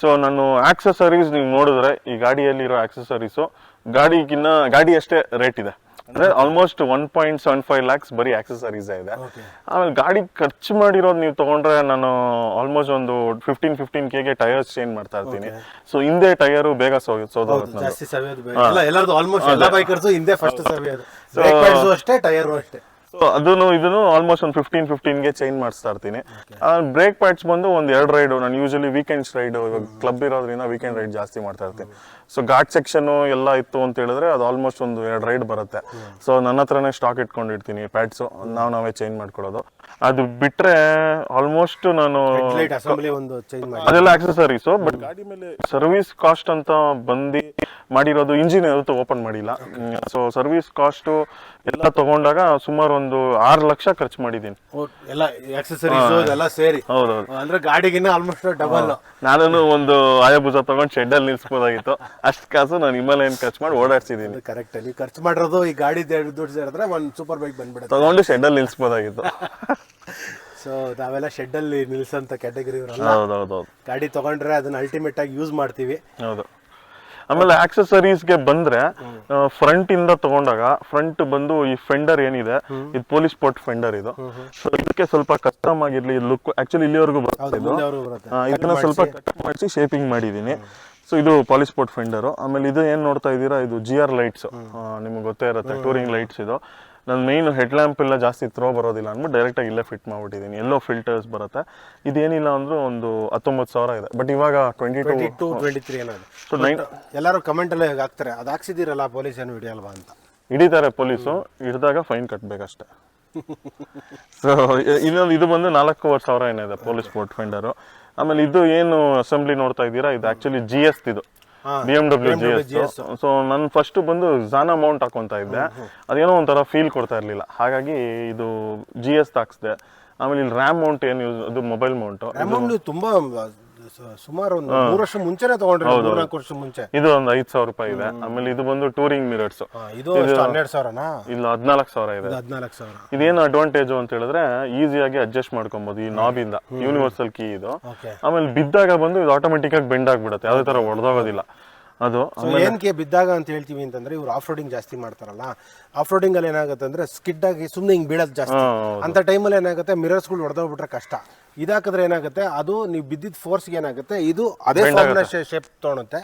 ಸೊ ನಾನು ಆಕ್ಸೆಸರೀಸ್ ನೀವು ನೋಡಿದ್ರೆ ಈ ಗಾಡಿಯಲ್ಲಿರೋ ಆಕ್ಸೆಸರೀಸು ಗಾಡಿಗಿನ್ನ ಗಾಡಿ ಅಷ್ಟೇ ರೇಟ್ ಇದೆ. ಅಂದ್ರೆ almost one point seven five lakhs ಬರೀ ಆಕ್ಸೆಸರೀಸ್ ಇದೆ. ಆಮೇಲೆ ಗಾಡಿ ಖರ್ಚು ಮಾಡಿರೋದು ನೀವು ತಗೊಂಡ್ರೆ ನಾನು ಆಲ್ಮೋಸ್ಟ್ ಒಂದು ಫಿಫ್ಟೀನ್ ಫಿಫ್ಟೀನ್ ಕೆಗೆ ಟೈರ್ಸ್ ಚೇಂಜ್ ಮಾಡ್ತಾ ಇರ್ತೀನಿ. ಸೊ ಹಿಂದೆ ಟೈರು ಬೇಗ ಸೋ ಸೋದೋಗುತ್ತೆ ಅಷ್ಟೇ ಟೈರು ಅಷ್ಟೇ. ಸೊ ಅದನ್ನು ಇದನ್ನು ಆಲ್ಮೋಸ್ಟ್ ಒಂದು ಫಿಫ್ಟೀನ್ ಫಿಫ್ಟೀನ್ಗೆ ಚೇಂಜ್ ಮಾಡಿಸ್ತಾ ಇರ್ತೀನಿ. ಬ್ರೇಕ್ ಪ್ಯಾಡ್ಸ್ ಬಂದು ಒಂದು ಎರಡು ರೈಡ್ ನಾನು ಯೂಶಲಿ ವೀಕೆಂಡ್ಸ್ ರೈಡ್ ಇವಾಗ ಕ್ಲಬ್ ಇರೋದ್ರಿಂದ ವೀಕೆಂಡ್ ರೈಡ್ ಜಾಸ್ತಿ ಮಾಡ್ತಾ ಇರ್ತೀನಿ. ಸೊ ಘಾಟ್ ಸೆಕ್ಷನ್ ಎಲ್ಲ ಇತ್ತು ಅಂತ ಹೇಳಿದ್ರೆ ಅದು ಆಲ್ಮೋಸ್ಟ್ ಒಂದು ಎರಡು ರೈಡ್ ಬರುತ್ತೆ. ಸೊ ನನ್ನ ಹತ್ರನೇ ಸ್ಟಾಕ್ ಇಟ್ಕೊಂಡಿರ್ತೀನಿ ಪ್ಯಾಡ್ಸು ನಾವು ನಾವೇ ಚೇಂಜ್ ಮಾಡ್ಕೊಳ್ಳೋದು. ಅದು ಬಿಟ್ರೆ ಆಲ್ಮೋಸ್ಟ್ ನಾನು ಅದೆಲ್ಲ ಆಕ್ಸೆಸರೀಸು ಬಟ್ ಗಾಡಿ ಮೇಲೆ ಸರ್ವಿಸ್ ಕಾಸ್ಟ್ ಅಂತ ಬಂದು ಮಾಡಿರೋದು ಇಂಜಿನ್ ಯಾವತ್ತು ಓಪನ್ ಮಾಡಿಲ್ಲ. ಸೊ ಸರ್ವಿಸ್ ಕಾಸ್ಟು ಎಲ್ಲ ತಗೊಂಡಾಗ ಸುಮಾರು ಒಂದು ಆರು ಲಕ್ಷ ಖರ್ಚು ಮಾಡಿದ್ದೀನಿ. ಎಲ್ಲ ಆಕ್ಸೆಸರೀಸ್ ಎಲ್ಲ ಸೇರಿ. ಹೌದೌದು. ಅಂದ್ರೆ ಗಾಡಿಗಿನ್ನ ಆಲ್ಮೋಸ್ಟ್ ಡಬಲ್ ನಾನು ಒಂದು ಆಯಭುಜ ತಗೊಂಡು ಶೆಡ್ಡಲ್ಲಿ ನಿಲ್ಸ್ಬೋದಾಗಿತ್ತು. ಅಷ್ಟು ಕಾಸು ನಾನು ಹಿಮಾಲಯನ್ ಖರ್ಚು ಮಾಡಿ ಓಡಾಡ್ಸಿದ್ದೀನಿ. ಕರೆಕ್ಟ್ ಅಲ್ಲಿ. ಖರ್ಚು ಮಾಡಿರೋದು ಈ ಗಾಡಿ ದುಡ್ಡು ಸೇರಿದ್ರೆ ಒಂದು ಸೂಪರ್ ಬೈಕ್ ಬಂದ್ಬಿಡುತ್ತೆ. ತಗೊಂಡು ಶೆಡ್ಡಲ್ಲಿ ನಿಲ್ಸ್ಬೋದಾಗಿತ್ತು. *laughs* ಸೊ ನಾವೆಲ್ಲ ಶೆಡ್ಡಲ್ಲಿ ನಿಲ್ಸಂತ ಕ್ಯಾಟಗರಿ ಗಾಡಿ ತಗೊಂಡ್ರೆ ಅದನ್ನ ಅಲ್ಟಿಮೇಟ್ ಆಗಿ ಯೂಸ್ ಮಾಡ್ತೀವಿ. ಹೌದು. ಆಮೇಲೆ ಆಕ್ಸೆಸರೀಸ್ಗೆ ಬಂದ್ರೆ ಫ್ರಂಟ್ ಇಂದ ತಗೊಂಡಾಗ ಫ್ರಂಟ್ ಬಂದು ಈ ಫೆಂಡರ್ ಏನಿದೆ ಇದು ಪೊಲೀಸ್ ಸ್ಪೋರ್ಟ್ ಫೆಂಡರ್ ಇದು. ಸೊ ಇದಕ್ಕೆ ಸ್ವಲ್ಪ ಕಸ್ಟಮ್ ಆಗಿರ್ಲಿ ಲುಕ್ ಆಕ್ಚುಲಿ ಇಲ್ಲಿವರೆಗೂ ಇದು. ಆ, ಇದನ್ನ ಸ್ವಲ್ಪ ಕಟ್ ಮಾಡಿಸಿ ಶೇಪಿಂಗ್ ಮಾಡಿದ್ದೀನಿ. ಸೊ ಇದು ಪಾಲಿಸ್ಪೋರ್ಟ್ ಫೆಂಡರ್ ಆಮೇಲೆ ಇದು ಏನು ನೋಡ್ತಾ ಇದ್ದೀರಾ ಇದು ಜಿ ಆರ್ ಲೈಟ್ಸ್ ನಿಮ್ಗೆ ಗೊತ್ತೇ ಇರುತ್ತೆ ಟೂರಿಂಗ್ ಲೈಟ್ಸ್ ಇದು. ನನ್ನ ಮೈನ್ ಹೆಡ್ ಲ್ಯಾಂಪ್ ಎಲ್ಲ ಜಾಸ್ತಿ ತ್ರೋ ಬರೋದಿಲ್ಲ ಅಂದ್ಬಿಟ್ಟು ಡೈರೆಕ್ಟಾಗಿ ಇಲ್ಲೇ ಫಿಟ್ ಮಾಡಿಬಿಟ್ಟಿದ್ದೀನಿ. ಎಲ್ಲೋ ಫಿಲ್ಟರ್ಸ್ ಬರುತ್ತೆ. ಇದೇನಿಲ್ಲ ಅಂದರೂ ಒಂದು ಹತ್ತೊಂಬತ್ತು ಸಾವಿರ ಇದೆ. ಬಟ್ ಇವಾಗ twenty two twenty two twenty three so nine ಎಲ್ಲರೂ ಕಮೆಂಟಲ್ಲೇ ಹಾಕ್ತಾರೆ. ಅದು ಹಾಕ್ಸಿದಿರಲ್ಲ ಪೊಲೀಸ್ ಏನು ಹಿಡಿಯಲ್ವಾ ಅಂತ. ಹಿಡಿತಾರೆ ಪೊಲೀಸು. ಹಿಡಿದಾಗ ಫೈನ್ ಕಟ್ಟಬೇಕಷ್ಟೆ ಸೊ *laughs* ಇನ್ನೊಂದು ಇದು ಬಂದು ನಾಲ್ಕೂವರೆ ಸಾವಿರ ಏನಿದೆ ಪೊಲೀಸ್ ಫೋರ್ಟ್ ಫೆಂಡರು ಆಮೇಲೆ ಇದು ಏನು ಅಸೆಂಬ್ಲಿ ನೋಡ್ತಾ ಇದ್ದೀರಾ? ಇದು ಆಕ್ಚುಲಿ ಜಿ ಎಸ್ ಇದು. B M W G S so ನಾನು ಫಸ್ಟ್ ಬಂದು ಜಾನಾ ಮೌಂಟ್ ಹಾಕೊಂತ ಇದ್ದೆ. ಅದೇನೋ ಒಂಥರ ಫೀಲ್ ಕೊಡ್ತಾ ಇರಲಿಲ್ಲ. ಹಾಗಾಗಿ ಇದು ಜಿ ಎಸ್ ಹಾಕ್ಸ್ದೆ. ಆಮೇಲೆ ಇಲ್ಲಿ ರ್ಯಾಮ್ ಮೌಂಟ್ ಏನು ಯೂಸ್ ಅದು ಮೊಬೈಲ್ ಮೌಂಟು ಅಮೌಂಟ್ ತುಂಬಾ ಸುಮಾರು ಒಂದು ಮೂರು ವರ್ಷ ಮುಂಚೆನೆ ತಗೊಂಡ್ರಿ ಮೂರ್ನಾಲ್ಕು ವರ್ಷ ಮುಂಚೆ. ಇದು ಒಂದು ಐದು ಸಾವಿರ ರೂಪಾಯಿ ಇದೆ. ಆಮೇಲೆ ಇದು ಬಂದು ಟೂರಿಂಗ್ ಮಿರರ್ಸ್. ಇದು ಹನ್ನೆರಡು ಸಾವಿರನಾ? ಇಲ್ಲ ಹದಿನಾಲ್ಕು ಸಾವಿರ ಇದೆ. ಹದಿನಾಲ್ಕು ಸಾವಿರ. ಇದೇನು ಅಡ್ವಾಂಟೇಜ್ ಅಂತ ಹೇಳಿದ್ರೆ ಈಸಿಯಾಗಿ ಅಡ್ಜಸ್ಟ್ ಮಾಡ್ಕೊಬಹುದು ಈ ನಾಬಿಂದ ಯೂನಿವರ್ಸಲ್ ಕೀ ಇದು. ಆಮೇಲೆ ಬಿದ್ದಾಗ ಬಂದು ಇದು ಆಟೋಮೆಟಿಕ್ ಆಗಿ ಬೆಂಡ್ ಆಗ್ಬಿಡುತ್ತೆ. ಯಾವುದೇ ತರ ಹೊಡೆದೋಗೋದಿಲ್ಲ ಅದು ಏನಕ್ಕೆ ಬಿದ್ದಾಗ ಅಂತ ಹೇಳ್ತೀವಿ ಅಂತಂದ್ರೆ ಇವ್ರು ಆಫ್ ರೋಡಿಂಗ್ ಜಾಸ್ತಿ ಮಾಡ್ತಾರಲ್ಲ? ಆಫ್ ರೋಡಿಂಗ್ ಅಲ್ಲಿ ಏನಾಗುತ್ತೆ ಅಂದ್ರೆ ಸ್ಕಿಡ್ ಆಗಿ ಸುಮ್ಮನೆ ಹಿಂಗ್ ಬೀಳೋದು ಜಾಸ್ತಿ. ಅಂತ ಟೈಮಲ್ಲಿ ಏನಾಗುತ್ತೆ? ಮಿರರ್ಸ್ಗಳು ಹೊಡೆದೋಗ್ಬಿಟ್ರೆ ಕಷ್ಟ. ಇದಾಕಿದ್ರೆ ಏನಾಗುತ್ತೆ? ಅದು ನೀವು ಬಿದ್ದಿದ್ದ ಫೋರ್ಸ್ಗೆ ಏನಾಗುತ್ತೆ? ಇದು ಅದೇ ಶೇಪ್ ತಗೊಳುತ್ತೆ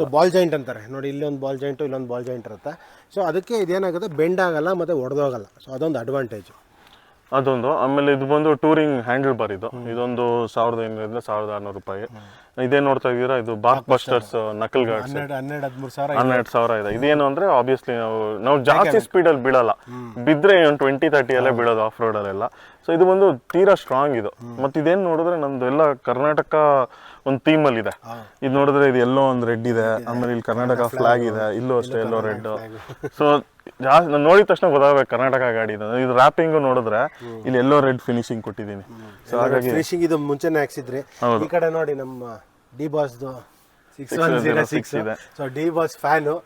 ಸೊ ಬಾಲ್ ಜಾಯಿಂಟ್ ಅಂತಾರೆ. ನೋಡಿ ಇಲ್ಲೊಂದು ಬಾಲ್ ಜಾಯಿಂಟ್ ಇಲ್ಲೊಂದು ಬಾಲ್ ಜಾಯಿಂಟ್ ಇರುತ್ತೆ. ಸೊ ಅದಕ್ಕೆ ಇದೇನಾಗುತ್ತೆ? ಬೆಂಡ್ ಆಗಲ್ಲ ಮತ್ತೆ ಒಡೆದೋಗಲ್ಲ. ಸೊ ಅದೊಂದು ಅಡ್ವಾಂಟೇಜ್ ಅದೊಂದು. ಆಮೇಲೆ ಇದು ಬಂದು ಟೂರಿಂಗ್ ಹ್ಯಾಂಡಲ್ ಬಾರ್ ಇದು. ಇದೊಂದು ಸಾವಿರದ ಐನೂರಿಂದ ಸಾವಿರದ ಆರುನೂರು ರೂಪಾಯಿ. ಇದೇ ನೋಡ್ತಾ ಇದ್ದೀರಾ? ಇದು ಬಾಕ್ ಬಸ್ಟರ್ಸ್ ನಕಲ್ ಗಾರ್ಡ್ಸ್ ಹನ್ನೆರಡು ಹನ್ನೆರಡು ಹದಿಮೂರು ಸಾವಿರ ಹನ್ನೆರಡು ಸಾವಿರ ಇದೆ. ಇದೇನು ಅಂದ್ರೆ ಆಬ್ವಿಯಸ್ಲಿ ನಾವು ನಾವು ಜಾಸ್ತಿ ಸ್ಪೀಡಲ್ಲಿ ಬೀಳಲ್ಲ ಬಿದ್ರೆ ಒಂದು ಟ್ವೆಂಟಿ ತರ್ಟಿ ಅಲ್ಲೇ ಬೀಳೋದು ಆಫ್ ರೋಡಲ್ಲೆಲ್ಲ ಸೊ ಇದು ಬಂದು ತೀರಾ ಸ್ಟ್ರಾಂಗ್ ಇದು. ಮತ್ತೆ ಇದೇನು ನೋಡಿದ್ರೆ ನಮ್ದು ಎಲ್ಲ ಕರ್ನಾಟಕ ಒಂದು ಥೀಮಲ್ಲಿ ಇದೆ ಇದು ನೋಡಿದ್ರೆ ಇದು ಎಲ್ಲೋ ಒಂದು ರೆಡ್ ಇದೆ. ಆಮೇಲೆ ಇಲ್ಲಿ ಕರ್ನಾಟಕ ಫ್ಲಾಗ್ ಇದೆ. ಇಲ್ಲೂ ಅಷ್ಟೇ ಎಲ್ಲೋ ರೆಡ್ ಸೊ ಜಾಸ್ತಿ ನೋಡಿದ ತಕ್ಷಣ ಗೊತ್ತಾಗಬೇಕು ಕರ್ನಾಟಕ ಗಾಡಿ ಇದು. ಇದು ರ್ಯಾಪಿಂಗು ನೋಡಿದ್ರೆ ಇಲ್ಲಿ ಎಲ್ಲೋ ರೆಡ್ ಫಿನಿಶಿಂಗ್ ಕೊಟ್ಟಿದ್ದೀನಿ. ಸೊ ಹಾಗಾಗಿ ಫಿನಿಶಿಂಗ್ ಇದು ಮುಂಚೆನೆ ಹಾಕ್ಸಿದ್ರಿ ಈ ಕಡೆ ನೋಡಿ ನಮ್ಮ ಡಿ ಬಾಸ್ದು ಸಿಕ್ಸ್ ಒನ್ ಜೀರೋ ಸಿಕ್ಸ್ ಇದೆ. ಸೊ ಡಿ ಬಾಸ್ ಫ್ಯಾನು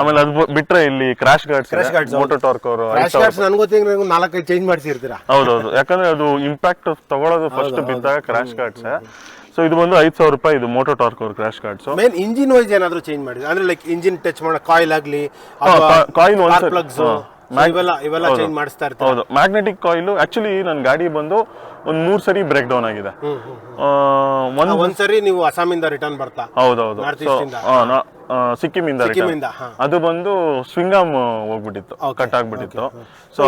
ಆಮೇಲೆ ಅದು ಬಿಟ್ರೆ ಇಲ್ಲಿ crash guards guards, Moto Torque ಅವರು ಕ್ರಾಶ್ ಗಾರ್ಡ್ಸ್ ನನಗೆ ಗೊತ್ತಿಲ್ಲ ನಾಲ್ಕೈದು ಚೇಂಜ್ ಮಾಡಿರ್ತೀರಾ ಹೌದು ಹೌದು ಯಾಕಂದ್ರೆ ಅದು ಇಂಪ್ಯಾಕ್ಟ್ ತಗೊಳ್ಳೋದು ಫಸ್ಟ್ ಬಿದ್ದಾಗ ಕ್ರಾಶ್ ಕಾರ್ಡ್ಸ್ ಸೊ ಇದು ಬಂದು ಐದು ಸಾವಿರ ರೂಪಾಯಿ ಇದು ಮೋಟೋ ಟಾರ್ಕ್ ಅವ್ರ crash guards main engine wise ಏನಾದ್ರು ಚೇಂಜ್ ಮಾಡಿದ್ರೆ ಅಂದ್ರೆ ಲೈಕ್ ಇಂಜಿನ್ ಟಚ್ ಮಾಡೋ ಕಾಯಿಲ್ ಆಗಲಿ ಒಂದ್ಸರಿ ಪ್ಲಗ್ಸ್ ಇವೆಲ್ಲ ಇವೆಲ್ಲ ಚೇಂಜ್ ಮಾಡಿಸ್ತಾ ಇರ್ತಾರೆ? ಹೌದು. ಮ್ಯಾಗ್ನೆಟಿಕ್ ಕಾಯಿಲ್ ಆಕ್ಚುಲಿ ನನ್ನ ಗಾಡಿ ಬಂದು ಒಂದು ಮೂರ್ ಸರಿ ಬ್ರೇಕ್ ಡೌನ್ ಆಗಿದೆ. ಆ, ಒಂದ್ ಸರಿ ನೀವು ಅಸ್ಸಾಮಿಂದ ರಿಟರ್ನ್ ಬರ್ತಾ. ಹೌದೌದು. ಹೌದು ಸಿಕ್ಕಿಮಿಂದ ಸಿಕ್ಕಿಮಿಂದ, ಅದು ಬಂದು ಸ್ವಿಂಗಾಮ್ ಹೋಗ್ಬಿಟ್ಟಿತ್ತು. ಕಟ್ ಆಗ್ಬಿಟ್ಟಿತ್ತು. ಸೊ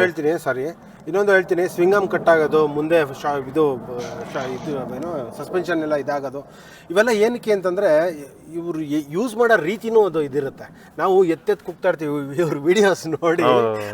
ಹೇಳ್ತೀನಿ ಸಾರಿ ಇನ್ನೊಂದು ಹೇಳ್ತೀನಿ ಸ್ವಿಂಗಮ್ ಕಟ್ ಆಗೋದು ಮುಂದೆ ಶಾ- ಇದು ಶಾ- ಇದು ಏನು ಸಸ್ಪೆನ್ಷನ್ ಎಲ್ಲ ಇದಾಗೋದು ಇವೆಲ್ಲ ಏನಕ್ಕೆ ಅಂತಂದ್ರೆ ಇವರು ಯೂಸ್ ಮಾಡೋ ರೀತಿನೂ ಅದು ಇದಿರುತ್ತೆ. ನಾವು ಎತ್ತೆತ್ ಕುಗ್ತಾ ಇರ್ತೀವಿ ಇವ್ರ ವಿಡಿಯೋಸ್ ನೋಡಿ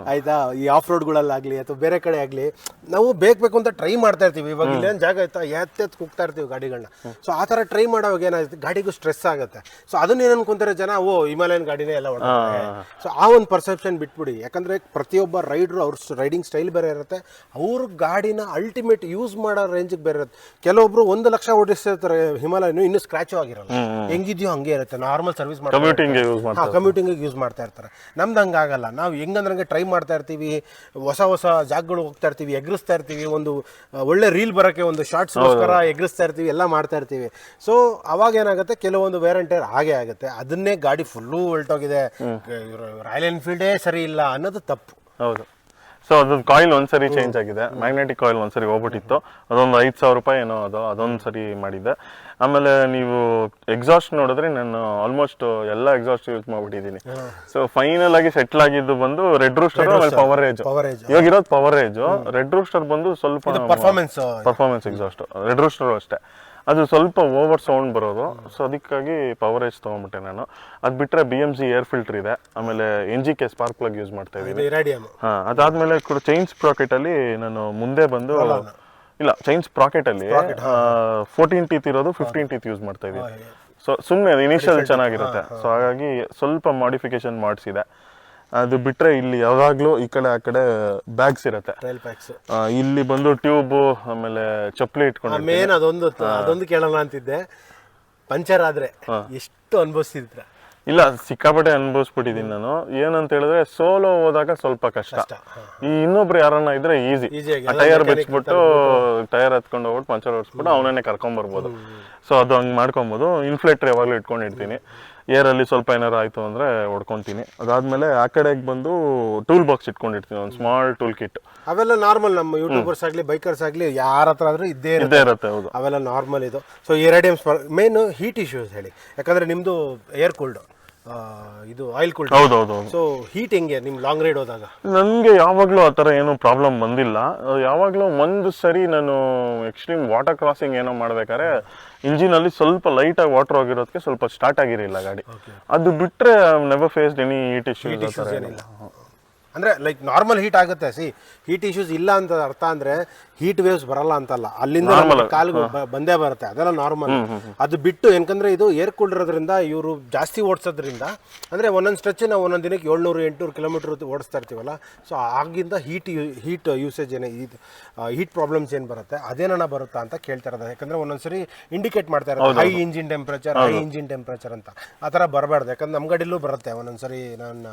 ಆಯಿತಾ? ಈ ಆಫ್ ರೋಡ್ಗಳಲ್ಲಾಗಲಿ ಅಥವಾ ಬೇರೆ ಕಡೆ ಆಗಲಿ ನಾವು ಬೇಕು ಬೇಕು ಅಂತ ಟ್ರೈ ಮಾಡ್ತಾ ಇರ್ತೀವಿ. ಇವಾಗ ಇಲ್ಲೇನು ಜಾಗ ಆಯ್ತಾ ಎತ್ತೆತ್ ಕುಗ್ತಾ ಇರ್ತೀವಿ ಗಾಡಿಗಳನ್ನ. ಸೊ ಆ ಥರ ಟ್ರೈ ಮಾಡೋವಾಗ ಏನಾಗುತ್ತೆ? ಗಾಡಿಗೂ ಸ್ಟ್ರೆಸ್ ಆಗುತ್ತೆ. ಸೊ ಅದನ್ನ ಏನು ಅನ್ಕೊಂತಾರೆ ಜನ? ಓ ಹಿಮಾಲಯನ್ ಗಾಡಿನೇ ಎಲ್ಲ ಹೊಡ್ತಾರೆ ಸೊ ಆ ಒಂದು ಪರ್ಸೆಪ್ಷನ್ ಬಿಟ್ಬಿಡಿ. ಯಾಕಂದ್ರೆ ಪ್ರತಿಯೊಬ್ಬ ರೈಡ್ರು ಅವ್ರ ರೈಡಿಂಗ್ ಸ್ಟೈಲ್ ಬೇರೆ ಇರುತ್ತೆ. ಅವ್ರ ಗಾಡಿನ ಅಲ್ಟಿಮೇಟ್ ಯೂಸ್ ಮಾಡೋ ರೇಂಜಿಗೆ ಬೇರೆ ಇರುತ್ತೆ. ಕೆಲವೊಬ್ರು ಒಂದು ಲಕ್ಷ ಓಡಿಸ್ತಿರ್ತಾರೆ ಹಿಮಾಲಯನು ಇನ್ನೂ ಸ್ಕ್ರಾಚು ಆಗಿರಲ್ಲ. ಹೆಂಗಿದ್ಯೋ ಹಂಗೆ ಇರುತ್ತೆ. ನಾರ್ಮಲ್ ಸರ್ವಿಸ್ ಮಾಡ್ತಾರೆ ಕಮ್ಯೂಟಿಂಗ್ ಯೂಸ್ ಮಾಡ್ತಾರೆ ಹಾಂ ಕಮ್ಯೂಟಿಂಗ್ ಯೂಸ್ ಮಾಡ್ತಾ ಇರ್ತಾರೆ. ನಮ್ದು ಹಂಗಾಗಲ್ಲ ನಾವು ಹೆಂಗಂದ್ರೆ ಟ್ರೈ ಮಾಡ್ತಾ ಇರ್ತೀವಿ. ಹೊಸ ಹೊಸ ಜಾಗಗಳು ಹೋಗ್ತಾ ಇರ್ತೀವಿ ಎಗ್ರಿಸ್ತಾ ಇರ್ತೀವಿ. ಒಂದು ಒಳ್ಳೆ ರೀಲ್ ಬರೋಕ್ಕೆ ಒಂದು ಶಾರ್ಟ್ಸ್ಗೋಸ್ಕರ ಎಗ್ರಿಸ್ತಾ ಇರ್ತೀವಿ ಎಲ್ಲ ಮಾಡ್ತಾ ಇರ್ತೀವಿ. ಸೊ ಅವಾಗ ಏನಾಗುತ್ತೆ ಕೆಲವೊಂದು ವೇರಂಟೇರ್ ಹಾಗೆ ಆಗುತ್ತೆ. ಅದನ್ನೇ ಗಾಡಿ ಫುಲ್ಲು ಹೊಲ್ಟೋಗಿದೆ. ರಾಯಲ್ ಎನ್ಫೀಲ್ಡೇ ಸರಿ ಇಲ್ಲ ಅನ್ನೋದು ತಪ್ಪು. ಹೌದು. ಸೊ ಅದ್ರ ಕಾಯಿಲ್ ಒಂದ್ಸರಿ ಚೇಂಜ್ ಆಗಿದೆ. ಮ್ಯಾಗ್ನೆಟಿಕ್ ಕಾಯಿಲ್ ಒಂದ್ಸರಿ ಹೋಗ್ಬಿಟ್ಟಿತ್ತು. ಅದೊಂದು ಐದು ಸಾವಿರ ರೂಪಾಯಿ ಏನೋ ಅದು ಅದೊಂದು ಸರಿ ಮಾಡಿದ್ದೆ. ಆಮೇಲೆ ನೀವು ಎಕ್ಸಾಸ್ಟ್ ನೋಡಿದ್ರೆ ನಾನು ಆಲ್ಮೋಸ್ಟ್ ಎಲ್ಲ ಎಕ್ಸಾಸ್ಟ್ ಯೂಸ್ ಮಾಡ್ಬಿಟ್ಟಿದ್ದೀನಿ. ಸೊ ಫೈನಲ್ ಆಗಿ ಸೆಟ್ಲ್ ಆಗಿದ್ದು ಬಂದು ರೆಡ್ ರೂಸ್ಟರ್ ಆಮೇಲೆ ಪವರ್ ರೇಜ್ ಪವರ್ ಏಜ್ ಇವಾಗ ಇರೋದು ಪವರ್ ಏಜ್ ರೆಡ್ ರೂಸ್ಟರ್ ಬಂದು ಸ್ವಲ್ಪ performance performance exhaust red rooster ಅಷ್ಟೇ. ಅದು ಸ್ವಲ್ಪ ಓವರ್ ಸೌಂಡ್ ಬರೋದು. ಸೊ ಅದಕ್ಕಾಗಿ ಪವರ್ ಏಜ್ ತೊಗೊಂಬಿಟ್ಟೆ ನಾನು. ಅದು ಬಿಟ್ಟರೆ B M C air filter ಇದೆ. ಆಮೇಲೆ N G K spark plug use ಮಾಡ್ತಾ ಇದ್ದೀನಿ. ಹಾಂ ಅದಾದಮೇಲೆ ಕೂಡ ಚೈನ್ಸ್ ಸ್ಪ್ರಾಕೆಟಲ್ಲಿ ಅಲ್ಲಿ ನಾನು ಮುಂದೆ ಬಂದು ಇಲ್ಲ ಚೈನ್ಸ್ ಪ್ರಾಕೆಟಲ್ಲಿ ಫೋರ್ಟೀನ್ ಟೀತ್ ಇರೋದು ಫಿಫ್ಟೀನ್ ಟೀತ್ ಯೂಸ್ ಮಾಡ್ತಾ ಇದ್ದೀನಿ. ಸೊ ಸುಮ್ಮನೆ ಇನಿಷಿಯಲ್ ಚೆನ್ನಾಗಿರುತ್ತೆ. ಸೊ ಹಾಗಾಗಿ ಸ್ವಲ್ಪ ಮಾಡಿಫಿಕೇಶನ್ ಮಾಡಿಸಿದೆ. ಅದು ಬಿಟ್ರೆ ಇಲ್ಲಿ ಯಾವಾಗಲೂ ಈ ಕಡೆ ಆ ಕಡೆ ಬ್ಯಾಗ್ಸ್ ಇರುತ್ತೆ. ಇಲ್ಲಿ ಬಂದು ಟ್ಯೂಬ್ ಆಮೇಲೆ ಚಪ್ಪಲಿ ಇಟ್ಕೊಂಡು ಮೇನ್ ಅದೊಂದು ಅದೊಂದು ಕೇಳೋಣ ಅಂತಿದ್ದೆ. ಪಂಚರ್ ಆದ್ರೆ ಎಷ್ಟು ಅನುಭವಿಸ್ತಿದ್ರ? ಇಲ್ಲ ಸಿಕ್ಕಾಪಟ್ಟೆ ಅನುಭವಿಸ್ಬಿಟ್ಟಿದ್ದೀನಿ ನಾನು. ಏನಂತ ಹೇಳಿದ್ರೆ ಸೋಲೋ ಹೋದಾಗ ಸ್ವಲ್ಪ ಕಷ್ಟ. ಈ ಇನ್ನೊಬ್ರು ಯಾರನ್ನ ಇದ್ರೆ ಈಸಿ ಟೈರ್ ಬಿಚ್ಬಿಟ್ಟು ಟೈರ್ ಹತ್ಕೊಂಡು ಹೋಗ್ಬಿಟ್ಟು ಪಂಚರ್ ಹೊಡ್ಸ್ಬಿಟ್ಟು ಅವನನ್ನೇ ಕರ್ಕೊಂಬರ್ಬೋದು. ಸೊ ಅದು ಹಂಗೆ ಮಾಡ್ಕೊಬೋದು. ಇನ್ಫ್ಲೇಟರ್ ಯಾವಾಗಲೂ ಇಟ್ಕೊಂಡಿರ್ತೀನಿ. ಏರಲ್ಲಿ ಸ್ವಲ್ಪ ಏನಾರು ಆಯಿತು ಅಂದರೆ ಹೊಡ್ಕೊತೀನಿ. ಅದಾದಮೇಲೆ ಆ ಕಡೆಗೆ ಬಂದು ಟೂಲ್ ಬಾಕ್ಸ್ ಇಟ್ಕೊಂಡಿರ್ತೀನಿ ಒಂದು ಸ್ಮಾಲ್ ಟೂಲ್ ಕಿಟ್ ಅವೆಲ್ಲ ನಾರ್ಮಲ್ ನಮ್ಮ ಯೂಟ್ಯೂಬರ್ಸ್ ಆಗಲಿ ಬೈಕರ್ಸ್ ಆಗಲಿ ಯಾರ ಹತ್ರ ಆದರೂ ಇದ್ದೇ ಇರುತ್ತೆ. ಇದ್ದೇ ಇರುತ್ತೆ ಹೌದು. ಅವೆಲ್ಲ ನಾರ್ಮಲ್ ಇದು. ಸೊ ಇರಾಡಿಯಮ್ಸ್ ಮೇನ್ ಹೀಟ್ ಇಶ್ಯೂಸ್ ಹೇಳಿ. ಯಾಕಂದರೆ ನಿಮ್ಮದು ಏರ್ ಕೂಲ್ಡ್ ಇದು ಆಯಿಲ್ ಕೂಲ್ ಹೌದು ಸೊ ಹೀಟ್ ಹೆಂಗೆ ನಿಮ್ ಲಾಂಗ್ ರೈಡ್ ಹೋದಾಗ? ನನಗೆ ಯಾವಾಗಲೂ ಆ ಥರ ಏನೂ ಪ್ರಾಬ್ಲಮ್ ಬಂದಿಲ್ಲ. ಯಾವಾಗಲೂ ಒಂದು ಸರಿ ನಾನು ಎಕ್ಸ್ಟ್ರೀಮ್ ವಾಟರ್ ಕ್ರಾಸಿಂಗ್ ಏನೋ ಮಾಡ್ಬೇಕಾದ್ರೆ ಇಂಜಿನಲ್ಲಿ ಸ್ವಲ್ಪ ಲೈಟಾಗಿ ವಾಟರ್ ಆಗಿರೋದಕ್ಕೆ ಸ್ವಲ್ಪ ಸ್ಟಾರ್ಟ್ ಆಗಿರಲಿಲ್ಲ ಗಾಡಿ. ಅದು ಬಿಟ್ಟರೆ never faced any heat issue ಇಲ್ಲ ಅಂದ್ರೆ ಲೈಕ್ ನಾರ್ಮಲ್ ಹೀಟ್ ಆಗುತ್ತೆ. ಸಿ ಹೀಟ್ ಇಶ್ಯೂಸ್ ಇಲ್ಲ ಅಂತ ಅರ್ಥ ಅಂದರೆ ಹೀಟ್ ವೇವ್ಸ್ ಬರಲ್ಲ ಅಂತಲ್ಲ. ಅಲ್ಲಿಂದ ಕಾಲು ಕಾಲ್ಗೆ ಬಂದೇ ಬರುತ್ತೆ. ಅದೆಲ್ಲ ನಾರ್ಮಲ್ ಅದು ಬಿಟ್ಟು ಏನಕಂದ್ರೆ ಇದು ಏರ್ ಕೂಲ್ ಇರೋದ್ರಿಂದ ಇವರು ಜಾಸ್ತಿ ಓಡಿಸೋದ್ರಿಂದ ಅಂದರೆ ಒಂದೊಂದು ಸ್ಟ್ರೆಚ್ ನಾವು ಒಂದೊಂದು ದಿನಕ್ಕೆ ಏಳ್ನೂರು ಎಂಟುನೂರು ಕಿಲೋಮೀಟರ್ ಓಡಿಸ್ತಾ ಇರ್ತೀವಲ್ಲ. ಸೊ ಆಗಿಂದ ಹೀಟ್ ಹೀಟ್ ಯೂಸೇಜ್ ಏನೇ ಇದು ಹೀಟ್ ಪ್ರಾಬ್ಲಮ್ಸ್ ಏನು ಬರುತ್ತೆ ಅದೇನ ಬರುತ್ತಾ ಅಂತ ಕೇಳ್ತಾ ಇರೋದು. ಯಾಕಂದ್ರೆ ಒಂದೊಂದ್ಸರಿ ಇಂಡಿಕೇಟ್ ಮಾಡ್ತಾ ಇರೋದು high engine temperature high engine temperature ಅಂತ. ಆ ಥರ ಬರಬಾರ್ದು. ಯಾಕಂದ್ರೆ ನಮ್ಮ ಗಡಿಲೂ ಬರುತ್ತೆ ಒಂದೊಂದ್ಸರಿ ನಾನು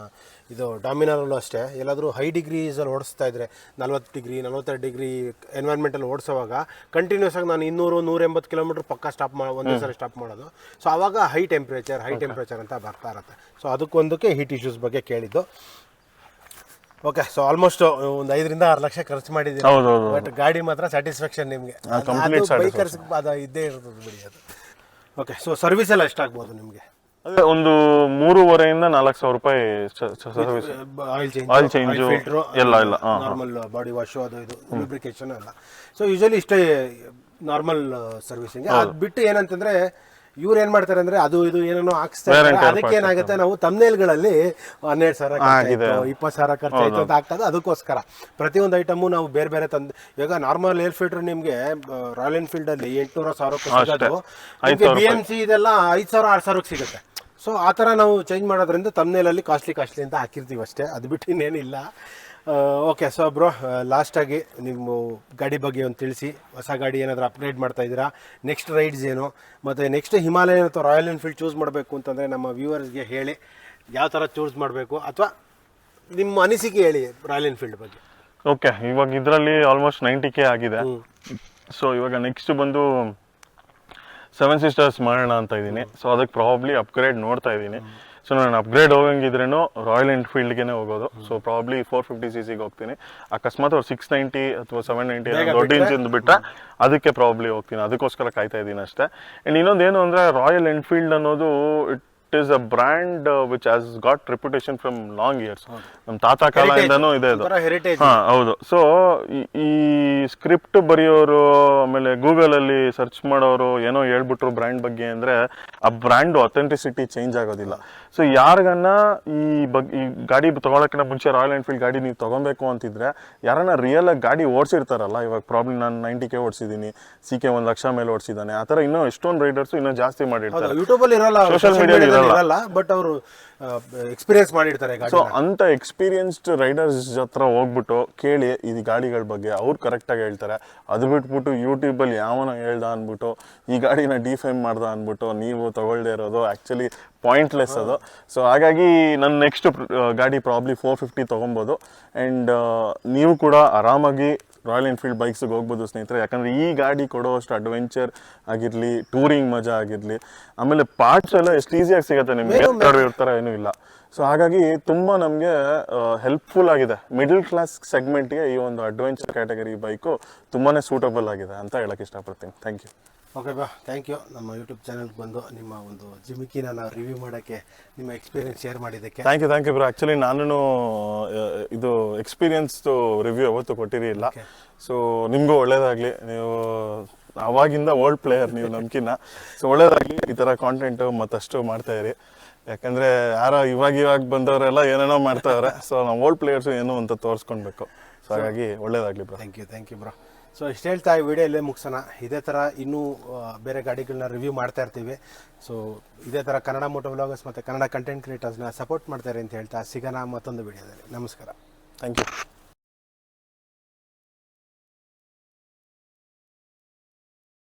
ಇದು ಡಾಮಿನಲ್ಲೂ ಅಷ್ಟೇ. ಎಲ್ಲಾದರೂ ಹೈ ಡಿಗ್ರೀಸಲ್ಲಿ ಓಡಿಸ್ತಾ ಇದ್ರೆ ನಲ್ವತ್ತು ಡಿಗ್ರಿ ನಲ್ವತ್ತೆರಡು ಡಿಗ್ರಿ ಎನ್ವೈರ್ಮೆಂಟಲ್ಲಿ ಓಡಿಸೋವಾಗ ಕಂಟಿನ್ಯೂಸ್ ಆಗಿ ನಾನು ಇನ್ನೂರು ನೂರ ಎಂಬತ್ತು ಕಿಲೋಮೀಟರ್ ಪಕ್ಕ ಸ್ಟಾಪ್ ಮಾಡಿ ಒಂದೇ ಸಲ ಸ್ಟಾಪ್ ಮಾಡೋದು. ಸೊ ಆವಾಗ ಹೈ ಟೆಂಪ್ರೇಚರ್ ಹೈ ಟೆಂಪ್ರೇಚರ್ ಅಂತ ಬರ್ತಾ ಇರುತ್ತೆ. ಸೊ ಅದಕ್ಕೊಂದಕ್ಕೆ ಹೀಟ್ ಇಶ್ಯೂಸ್ ಬಗ್ಗೆ ಕೇಳಿದ್ದು. ಓಕೆ ಸೊ ಆಲ್ಮೋಸ್ಟ್ ಒಂದು ಐದರಿಂದ ಆರು ಲಕ್ಷ ಖರ್ಚು ಮಾಡಿದ್ದೀನಿ ಬಟ್ ಗಾಡಿ ಮಾತ್ರ ಸ್ಯಾಟಿಸ್ಫ್ಯಾಕ್ಷನ್ ನಿಮಗೆ. ಬೈಕರ್ಸ್ ಅದು ಇದ್ದೇ ಇರ್ತದೆ ಬಿಡಿ ಅದು. ಓಕೆ ಸೊ ಸರ್ವಿಸ್ ಎಲ್ಲ ಎಷ್ಟಾಗ್ಬೋದು ನಿಮಗೆ? ಅದೇ ಒಂದು ಮೂರುವರೆಯಿಂದ ನಾಲ್ಕು ಸಾವಿರ ರೂಪಾಯಿ ಸರ್ವಿಸ್ ಆಯಿಲ್ ಚೇಂಜ್ ಎಲ್ಲ, ಎಲ್ಲ. ನಾರ್ಮಲ್ ಬಾಡಿ ವಾಶು ಅದು ಇದು ಲೂಬ್ರಿಕೇಶನ್ ಎಲ್ಲ. ಸೊ ಯೂಶಲಿ ಇಷ್ಟೇ ನಾರ್ಮಲ್ ಸರ್ವಿಸಿಂಗ್ ಅದು ಬಿಟ್ಟು ಏನಂತಂದ್ರೆ ಇವ್ರು ಏನ್ ಮಾಡ್ತಾರೆ ಅಂದ್ರೆ ಅದು ಇದು ಏನೇನೋ ಹಾಕ್ಸ್ತಾರೆ. ಅದಕ್ಕೆ ಏನಾಗುತ್ತೆ ನಾವು ತಮ್ನೇಲ್ಗಳಲ್ಲಿ ಹನ್ನೆರಡು ಸಾವಿರ ಇಪ್ಪತ್ತು ಸಾವಿರ ಖರ್ಚಾಯ್ತು ಅಂತ ಆಗ್ತದೆ. ಅದಕ್ಕೋಸ್ಕರ ಪ್ರತಿಯೊಂದು ಐಟಮು ನಾವು ಬೇರೆ ಬೇರೆ ತಂದು ಇವಾಗ ನಾರ್ಮಲ್ ಏರ್ ಫಿಲ್ಟರ್ ನಿಮ್ಗೆ ರಾಯಲ್ ಎನ್ಫೀಲ್ಡ್ ಅಲ್ಲಿ ಎಂಟುನೂರ ಸಾವಿರಕ್ಕೆ ಸಿಗೋದು. ಬಿ ಎಂ ಸಿ ಇದೆಲ್ಲ ಐದು ಸಾವಿರ ಆರು ಸಾವಿರಕ್ಕೆ ಸಿಗುತ್ತೆ. ಸೊ ಆ ಥರ ನಾವು ಚೇಂಜ್ ಮಾಡೋದ್ರಿಂದ ತಮ್ನೇಲಲ್ಲಿ ಕಾಸ್ಟ್ಲಿ ಕಾಸ್ಟ್ಲಿ ಅಂತ ಹಾಕಿರ್ತೀವಿ ಅಷ್ಟೇ. ಅದು ಬಿಟ್ಟು ಇನ್ನೇನಿಲ್ಲ. ಓಕೆ ಸೊ ಬ್ರೋ ಲಾಸ್ಟಾಗಿ ನಿಮ್ಮ ಗಾಡಿ ಬಗ್ಗೆ ಒಂದು ತಿಳಿಸಿ. ಹೊಸ ಗಾಡಿ ಏನಾದರೂ ಅಪ್ಗ್ರೇಡ್ ಮಾಡ್ತಾ ಇದ್ದೀರಾ? ನೆಕ್ಸ್ಟ್ ರೈಡ್ಸ್ ಏನು? ಮತ್ತು ನೆಕ್ಸ್ಟ್ ಹಿಮಾಲಯನ್ ಅಥವಾ ರಾಯಲ್ ಎನ್ಫೀಲ್ಡ್ ಚೂಸ್ ಮಾಡಬೇಕು ಅಂತಂದರೆ ನಮ್ಮ ವ್ಯೂವರ್ಸ್ಗೆ ಹೇಳಿ ಯಾವ ಥರ ಚೂಸ್ ಮಾಡಬೇಕು ಅಥವಾ ನಿಮ್ಮ ಅನಿಸಿಕೆ ಹೇಳಿ ರಾಯಲ್ ಎನ್ಫೀಲ್ಡ್ ಬಗ್ಗೆ. ಓಕೆ ಇವಾಗ ಇದರಲ್ಲಿ ಆಲ್ಮೋಸ್ಟ್ ನೈಂಟಿ ಕೆ ಆಗಿದೆ. ಸೊ ಇವಾಗ ನೆಕ್ಸ್ಟ್ ಬಂದು ಸೆವೆನ್ ಸಿಸ್ಟರ್ಸ್ ಮಾಡೋಣ ಅಂತ ಇದ್ದೀನಿ. ಸೊ ಅದಕ್ಕೆ ಪ್ರಾಬ್ಲಿ ಅಪ್ಗ್ರೇಡ್ ನೋಡ್ತಾ ಇದ್ದೀನಿ. ಸೊ ನಾನು ಅಪ್ಗ್ರೇಡ್ ಹೋಗಂಗಿದ್ರೇನು ರಾಯಲ್ ಎನ್ಫೀಲ್ಡ್ಗೆ ಹೋಗೋದು. So probably four fifty C ಸಿಗೆ ಹೋಗ್ತೀನಿ. ಅಕಸ್ಮಾತ್ ಅವ್ರು ಸಿಕ್ಸ್ ನೈಂಟಿ ಅಥವಾ ಸೆವೆನ್ ನೈಂಟಿ ದೊಡ್ಡ ಇಂಜಿನ್ ಬಿಟ್ಟ ಅದಕ್ಕೆ ಪ್ರಾಬ್ಲಿ ಹೋಗ್ತೀನಿ. ಅದಕ್ಕೋಸ್ಕರ ಕಾಯ್ತಾ ಇದ್ದೀನಿ ಅಷ್ಟೇ. ಅಂಡ್ ಇನ್ನೊಂದು ಏನು ಅಂದರೆ ರಾಯಲ್ ಎನ್ಫೀಲ್ಡ್ ಅನ್ನೋದು it is a brand which has got reputation from long years ನಮ್ಮ ತಾತ ಕಾಲದಿಂದನೂ ಇದೆ ಹೆರಿಟೇಜ್ ಹಾ ಹೌದು. ಸೊ ಈ ಸ್ಕ್ರಿಪ್ಟ್ ಬರೆಯೋರು ಆಮೇಲೆ ಗೂಗಲಲ್ಲಿ ಸರ್ಚ್ ಮಾಡೋರು ಏನೋ ಹೇಳ್ಬಿಟ್ರು ಬ್ರ್ಯಾಂಡ್ ಬಗ್ಗೆ ಅಂದ್ರೆ ಆ ಬ್ರ್ಯಾಂಡ್ ಅಥೆಂಟಿಸಿಟಿ ಚೇಂಜ್ ಆಗೋದಿಲ್ಲ. ಸೊ ಯಾರಿಗನ್ನ ಈ ಬಗ್ ಈ ಗಾಡಿ ತೊಗೊಳಕ್ಕಿಂತ ಮುಂಚೆ ರಾಯಲ್ ಎನ್ಫೀಲ್ಡ್ ಗಾಡಿ ನೀವು ತಗೊಬೇಕು ಅಂತಿದ್ರೆ ಯಾರನ್ನ ರಿಯಲ್ ಆಗಿ ಗಾಡಿ ಓಡಿಸಿರ್ತಾರಲ್ಲ ಇವಾಗ ಪ್ರಾಬ್ಲಮ್ ನಾನು ನೈಂಟಿ ಕೆ ಓಡಿಸಿದ್ದೀನಿ ಸಿ ಕೆ ಒಂದು ಲಕ್ಷ ಮೇಲೆ ಓಡಿಸಿದ್ದಾನೆ ಆ ಥರ ಇನ್ನೂ ಎಷ್ಟೊಂದು ರೈಡರ್ಸ್ ಇನ್ನೂ ಜಾಸ್ತಿ ಮಾಡಿರ್ತಾರೆ. ಯೂಟ್ಯೂಬಲ್ಲಿ ಇರಲ್ಲ ಸೋಷಿಯಲ್ ಮೀಡಿಯಾದಲ್ಲಿ ಇರಲ್ಲ. ಬಟ್ ಅವರು ಎಕ್ಸ್ಪೀರಿಯನ್ಸ್ ಮಾಡಿರ್ತಾರೆ ಗಾಡಿ ಸೊ ಅಂತ ಎಕ್ಸ್ಪೀರಿಯನ್ಸ್ಡ್ ರೈಡರ್ಸ್ ಹತ್ರ ಹೋಗ್ಬಿಟ್ಟು ಕೇಳಿ ಇದು ಗಾಡಿಗಳ ಬಗ್ಗೆ ಅವ್ರು ಕರೆಕ್ಟಾಗಿ ಹೇಳ್ತಾರೆ. ಅದು ಬಿಟ್ಬಿಟ್ಟು ಯೂಟ್ಯೂಬಲ್ಲಿ ಯಾವನ ಹೇಳ್ದ ಅಂದ್ಬಿಟ್ಟು ಈ ಗಾಡಿನ ಡಿಫೈನ್ ಮಾಡ್ದ ಅಂದ್ಬಿಟ್ಟು ನೀವು ತಗೊಳ್ಳದೇ ಇರೋದು ಆ್ಯಕ್ಚುಲಿ ಪಾಯಿಂಟ್ಲೆಸ್ ಅದು. ಸೊ ಹಾಗಾಗಿ ನನ್ನ ನೆಕ್ಸ್ಟ್ ಗಾಡಿ ಪ್ರಾಬ್ಲಿ ಫೋರ್ ಫಿಫ್ಟಿ ತೊಗೊಬೋದು. ಆ್ಯಂಡ್ ನೀವು ಕೂಡ ಆರಾಮಾಗಿ ರಾಯಲ್ ಎನ್ಫೀಲ್ಡ್ ಬೈಕ್ಸ್ಗೆ ಹೋಗ್ಬೋದು ಸ್ನೇಹಿತರೆ. ಯಾಕಂದರೆ ಈ ಗಾಡಿ ಕೊಡೋವಷ್ಟು ಅಡ್ವೆಂಚರ್ ಆಗಿರಲಿ ಟೂರಿಂಗ್ ಮಜಾ ಆಗಿರಲಿ ಆಮೇಲೆ ಪಾರ್ಟ್ಸ್ ಎಲ್ಲ ಎಷ್ಟು ಈಸಿಯಾಗಿ ಸಿಗುತ್ತೆ ನಿಮಗೆ. ಇರ್ತಾರೆ ಏನೂ ಇಲ್ಲ. ಸೊ ಹಾಗಾಗಿ ತುಂಬ ನಮಗೆ ಹೆಲ್ಪ್ಫುಲ್ ಆಗಿದೆ. ಮಿಡಲ್ ಕ್ಲಾಸ್ ಸೆಗ್ಮೆಂಟ್ಗೆ ಈ ಒಂದು ಅಡ್ವೆಂಚರ್ ಕ್ಯಾಟಗರಿ ಬೈಕು ತುಂಬಾ ಸೂಟಬಲ್ ಆಗಿದೆ ಅಂತ ಹೇಳಕ್ಕೆ ಇಷ್ಟಪಡ್ತೀನಿ. ಥ್ಯಾಂಕ್ ಯು ಓಕೆ ಬಾ ಥ್ಯಾಂಕ್ ಯು ನಮ್ಮ ಯೂಟ್ಯೂಬ್ ಚಾನಲ್ಗೆ ಬಂದು ನಿಮ್ಮ ಒಂದು ಜಿಮಿಕಿನ ನಾವು ರಿವ್ಯೂ ಮಾಡೋಕ್ಕೆ ನಿಮ್ಮ ಎಕ್ಸ್ಪೀರಿಯನ್ಸ್ ಶೇರ್ ಮಾಡಿದ್ದಕ್ಕೆ. Thank you thank you bro actually ನಾನು ಇದು ಎಕ್ಸ್ಪೀರಿಯನ್ಸ್ದು ರಿವ್ಯೂ ಯಾವತ್ತೂ ಕೊಟ್ಟಿರಲಿಲ್ಲ ಸೊ ನಿಮಗೂ ಒಳ್ಳೇದಾಗಲಿ. ನೀವು ಅವಾಗಿಂದ ಓಲ್ಡ್ ಪ್ಲೇಯರ್ ನೀವು ನಮ್ಕಿನ್ನ. ಸೊ ಒಳ್ಳೇದಾಗಲಿ. ಈ ಥರ ಕಾಂಟೆಂಟು ಮತ್ತಷ್ಟು ಮಾಡ್ತಾ ಇರಿ. ಯಾಕಂದರೆ ಯಾರೋ ಇವಾಗ ಇವಾಗ ಬಂದವರೆಲ್ಲ ಏನೇನೋ ಮಾಡ್ತಾವ್ರೆ ಸೊ ನಾವು ಓಲ್ಡ್ ಪ್ಲೇಯರ್ಸು ಏನೋ ಅಂತ ತೋರಿಸ್ಕೊಳ್ಬೇಕು ಸೊ ಹಾಗಾಗಿ ಒಳ್ಳೇದಾಗಲಿ bro thank you thank you bro so ಇಷ್ಟು ಹೇಳ್ತಾ ಈ ವಿಡಿಯೋ ಇಲ್ಲೇ ಮುಗಿಸೋಣ. ಇದೇ ಥರ ಇನ್ನೂ ಬೇರೆ ಗಾಡಿಗಳನ್ನ ರಿವ್ಯೂ ಮಾಡ್ತಾ ಇರ್ತೀವಿ. ಸೊ ಇದೇ ಥರ ಕನ್ನಡ ಮೋಟೋ ವ್ಲಾಗರ್ಸ್ ಮತ್ತು ಕನ್ನಡ ಕಂಟೆಂಟ್ ಕ್ರಿಯೇಟರ್ಸ್ನ ಸಪೋರ್ಟ್ ಮಾಡ್ತಾರೆ ಅಂತ ಹೇಳ್ತಾ ಸಿಗೋಣ ಮತ್ತೊಂದು ವಿಡಿಯೋದಲ್ಲಿ. ನಮಸ್ಕಾರ. Thank you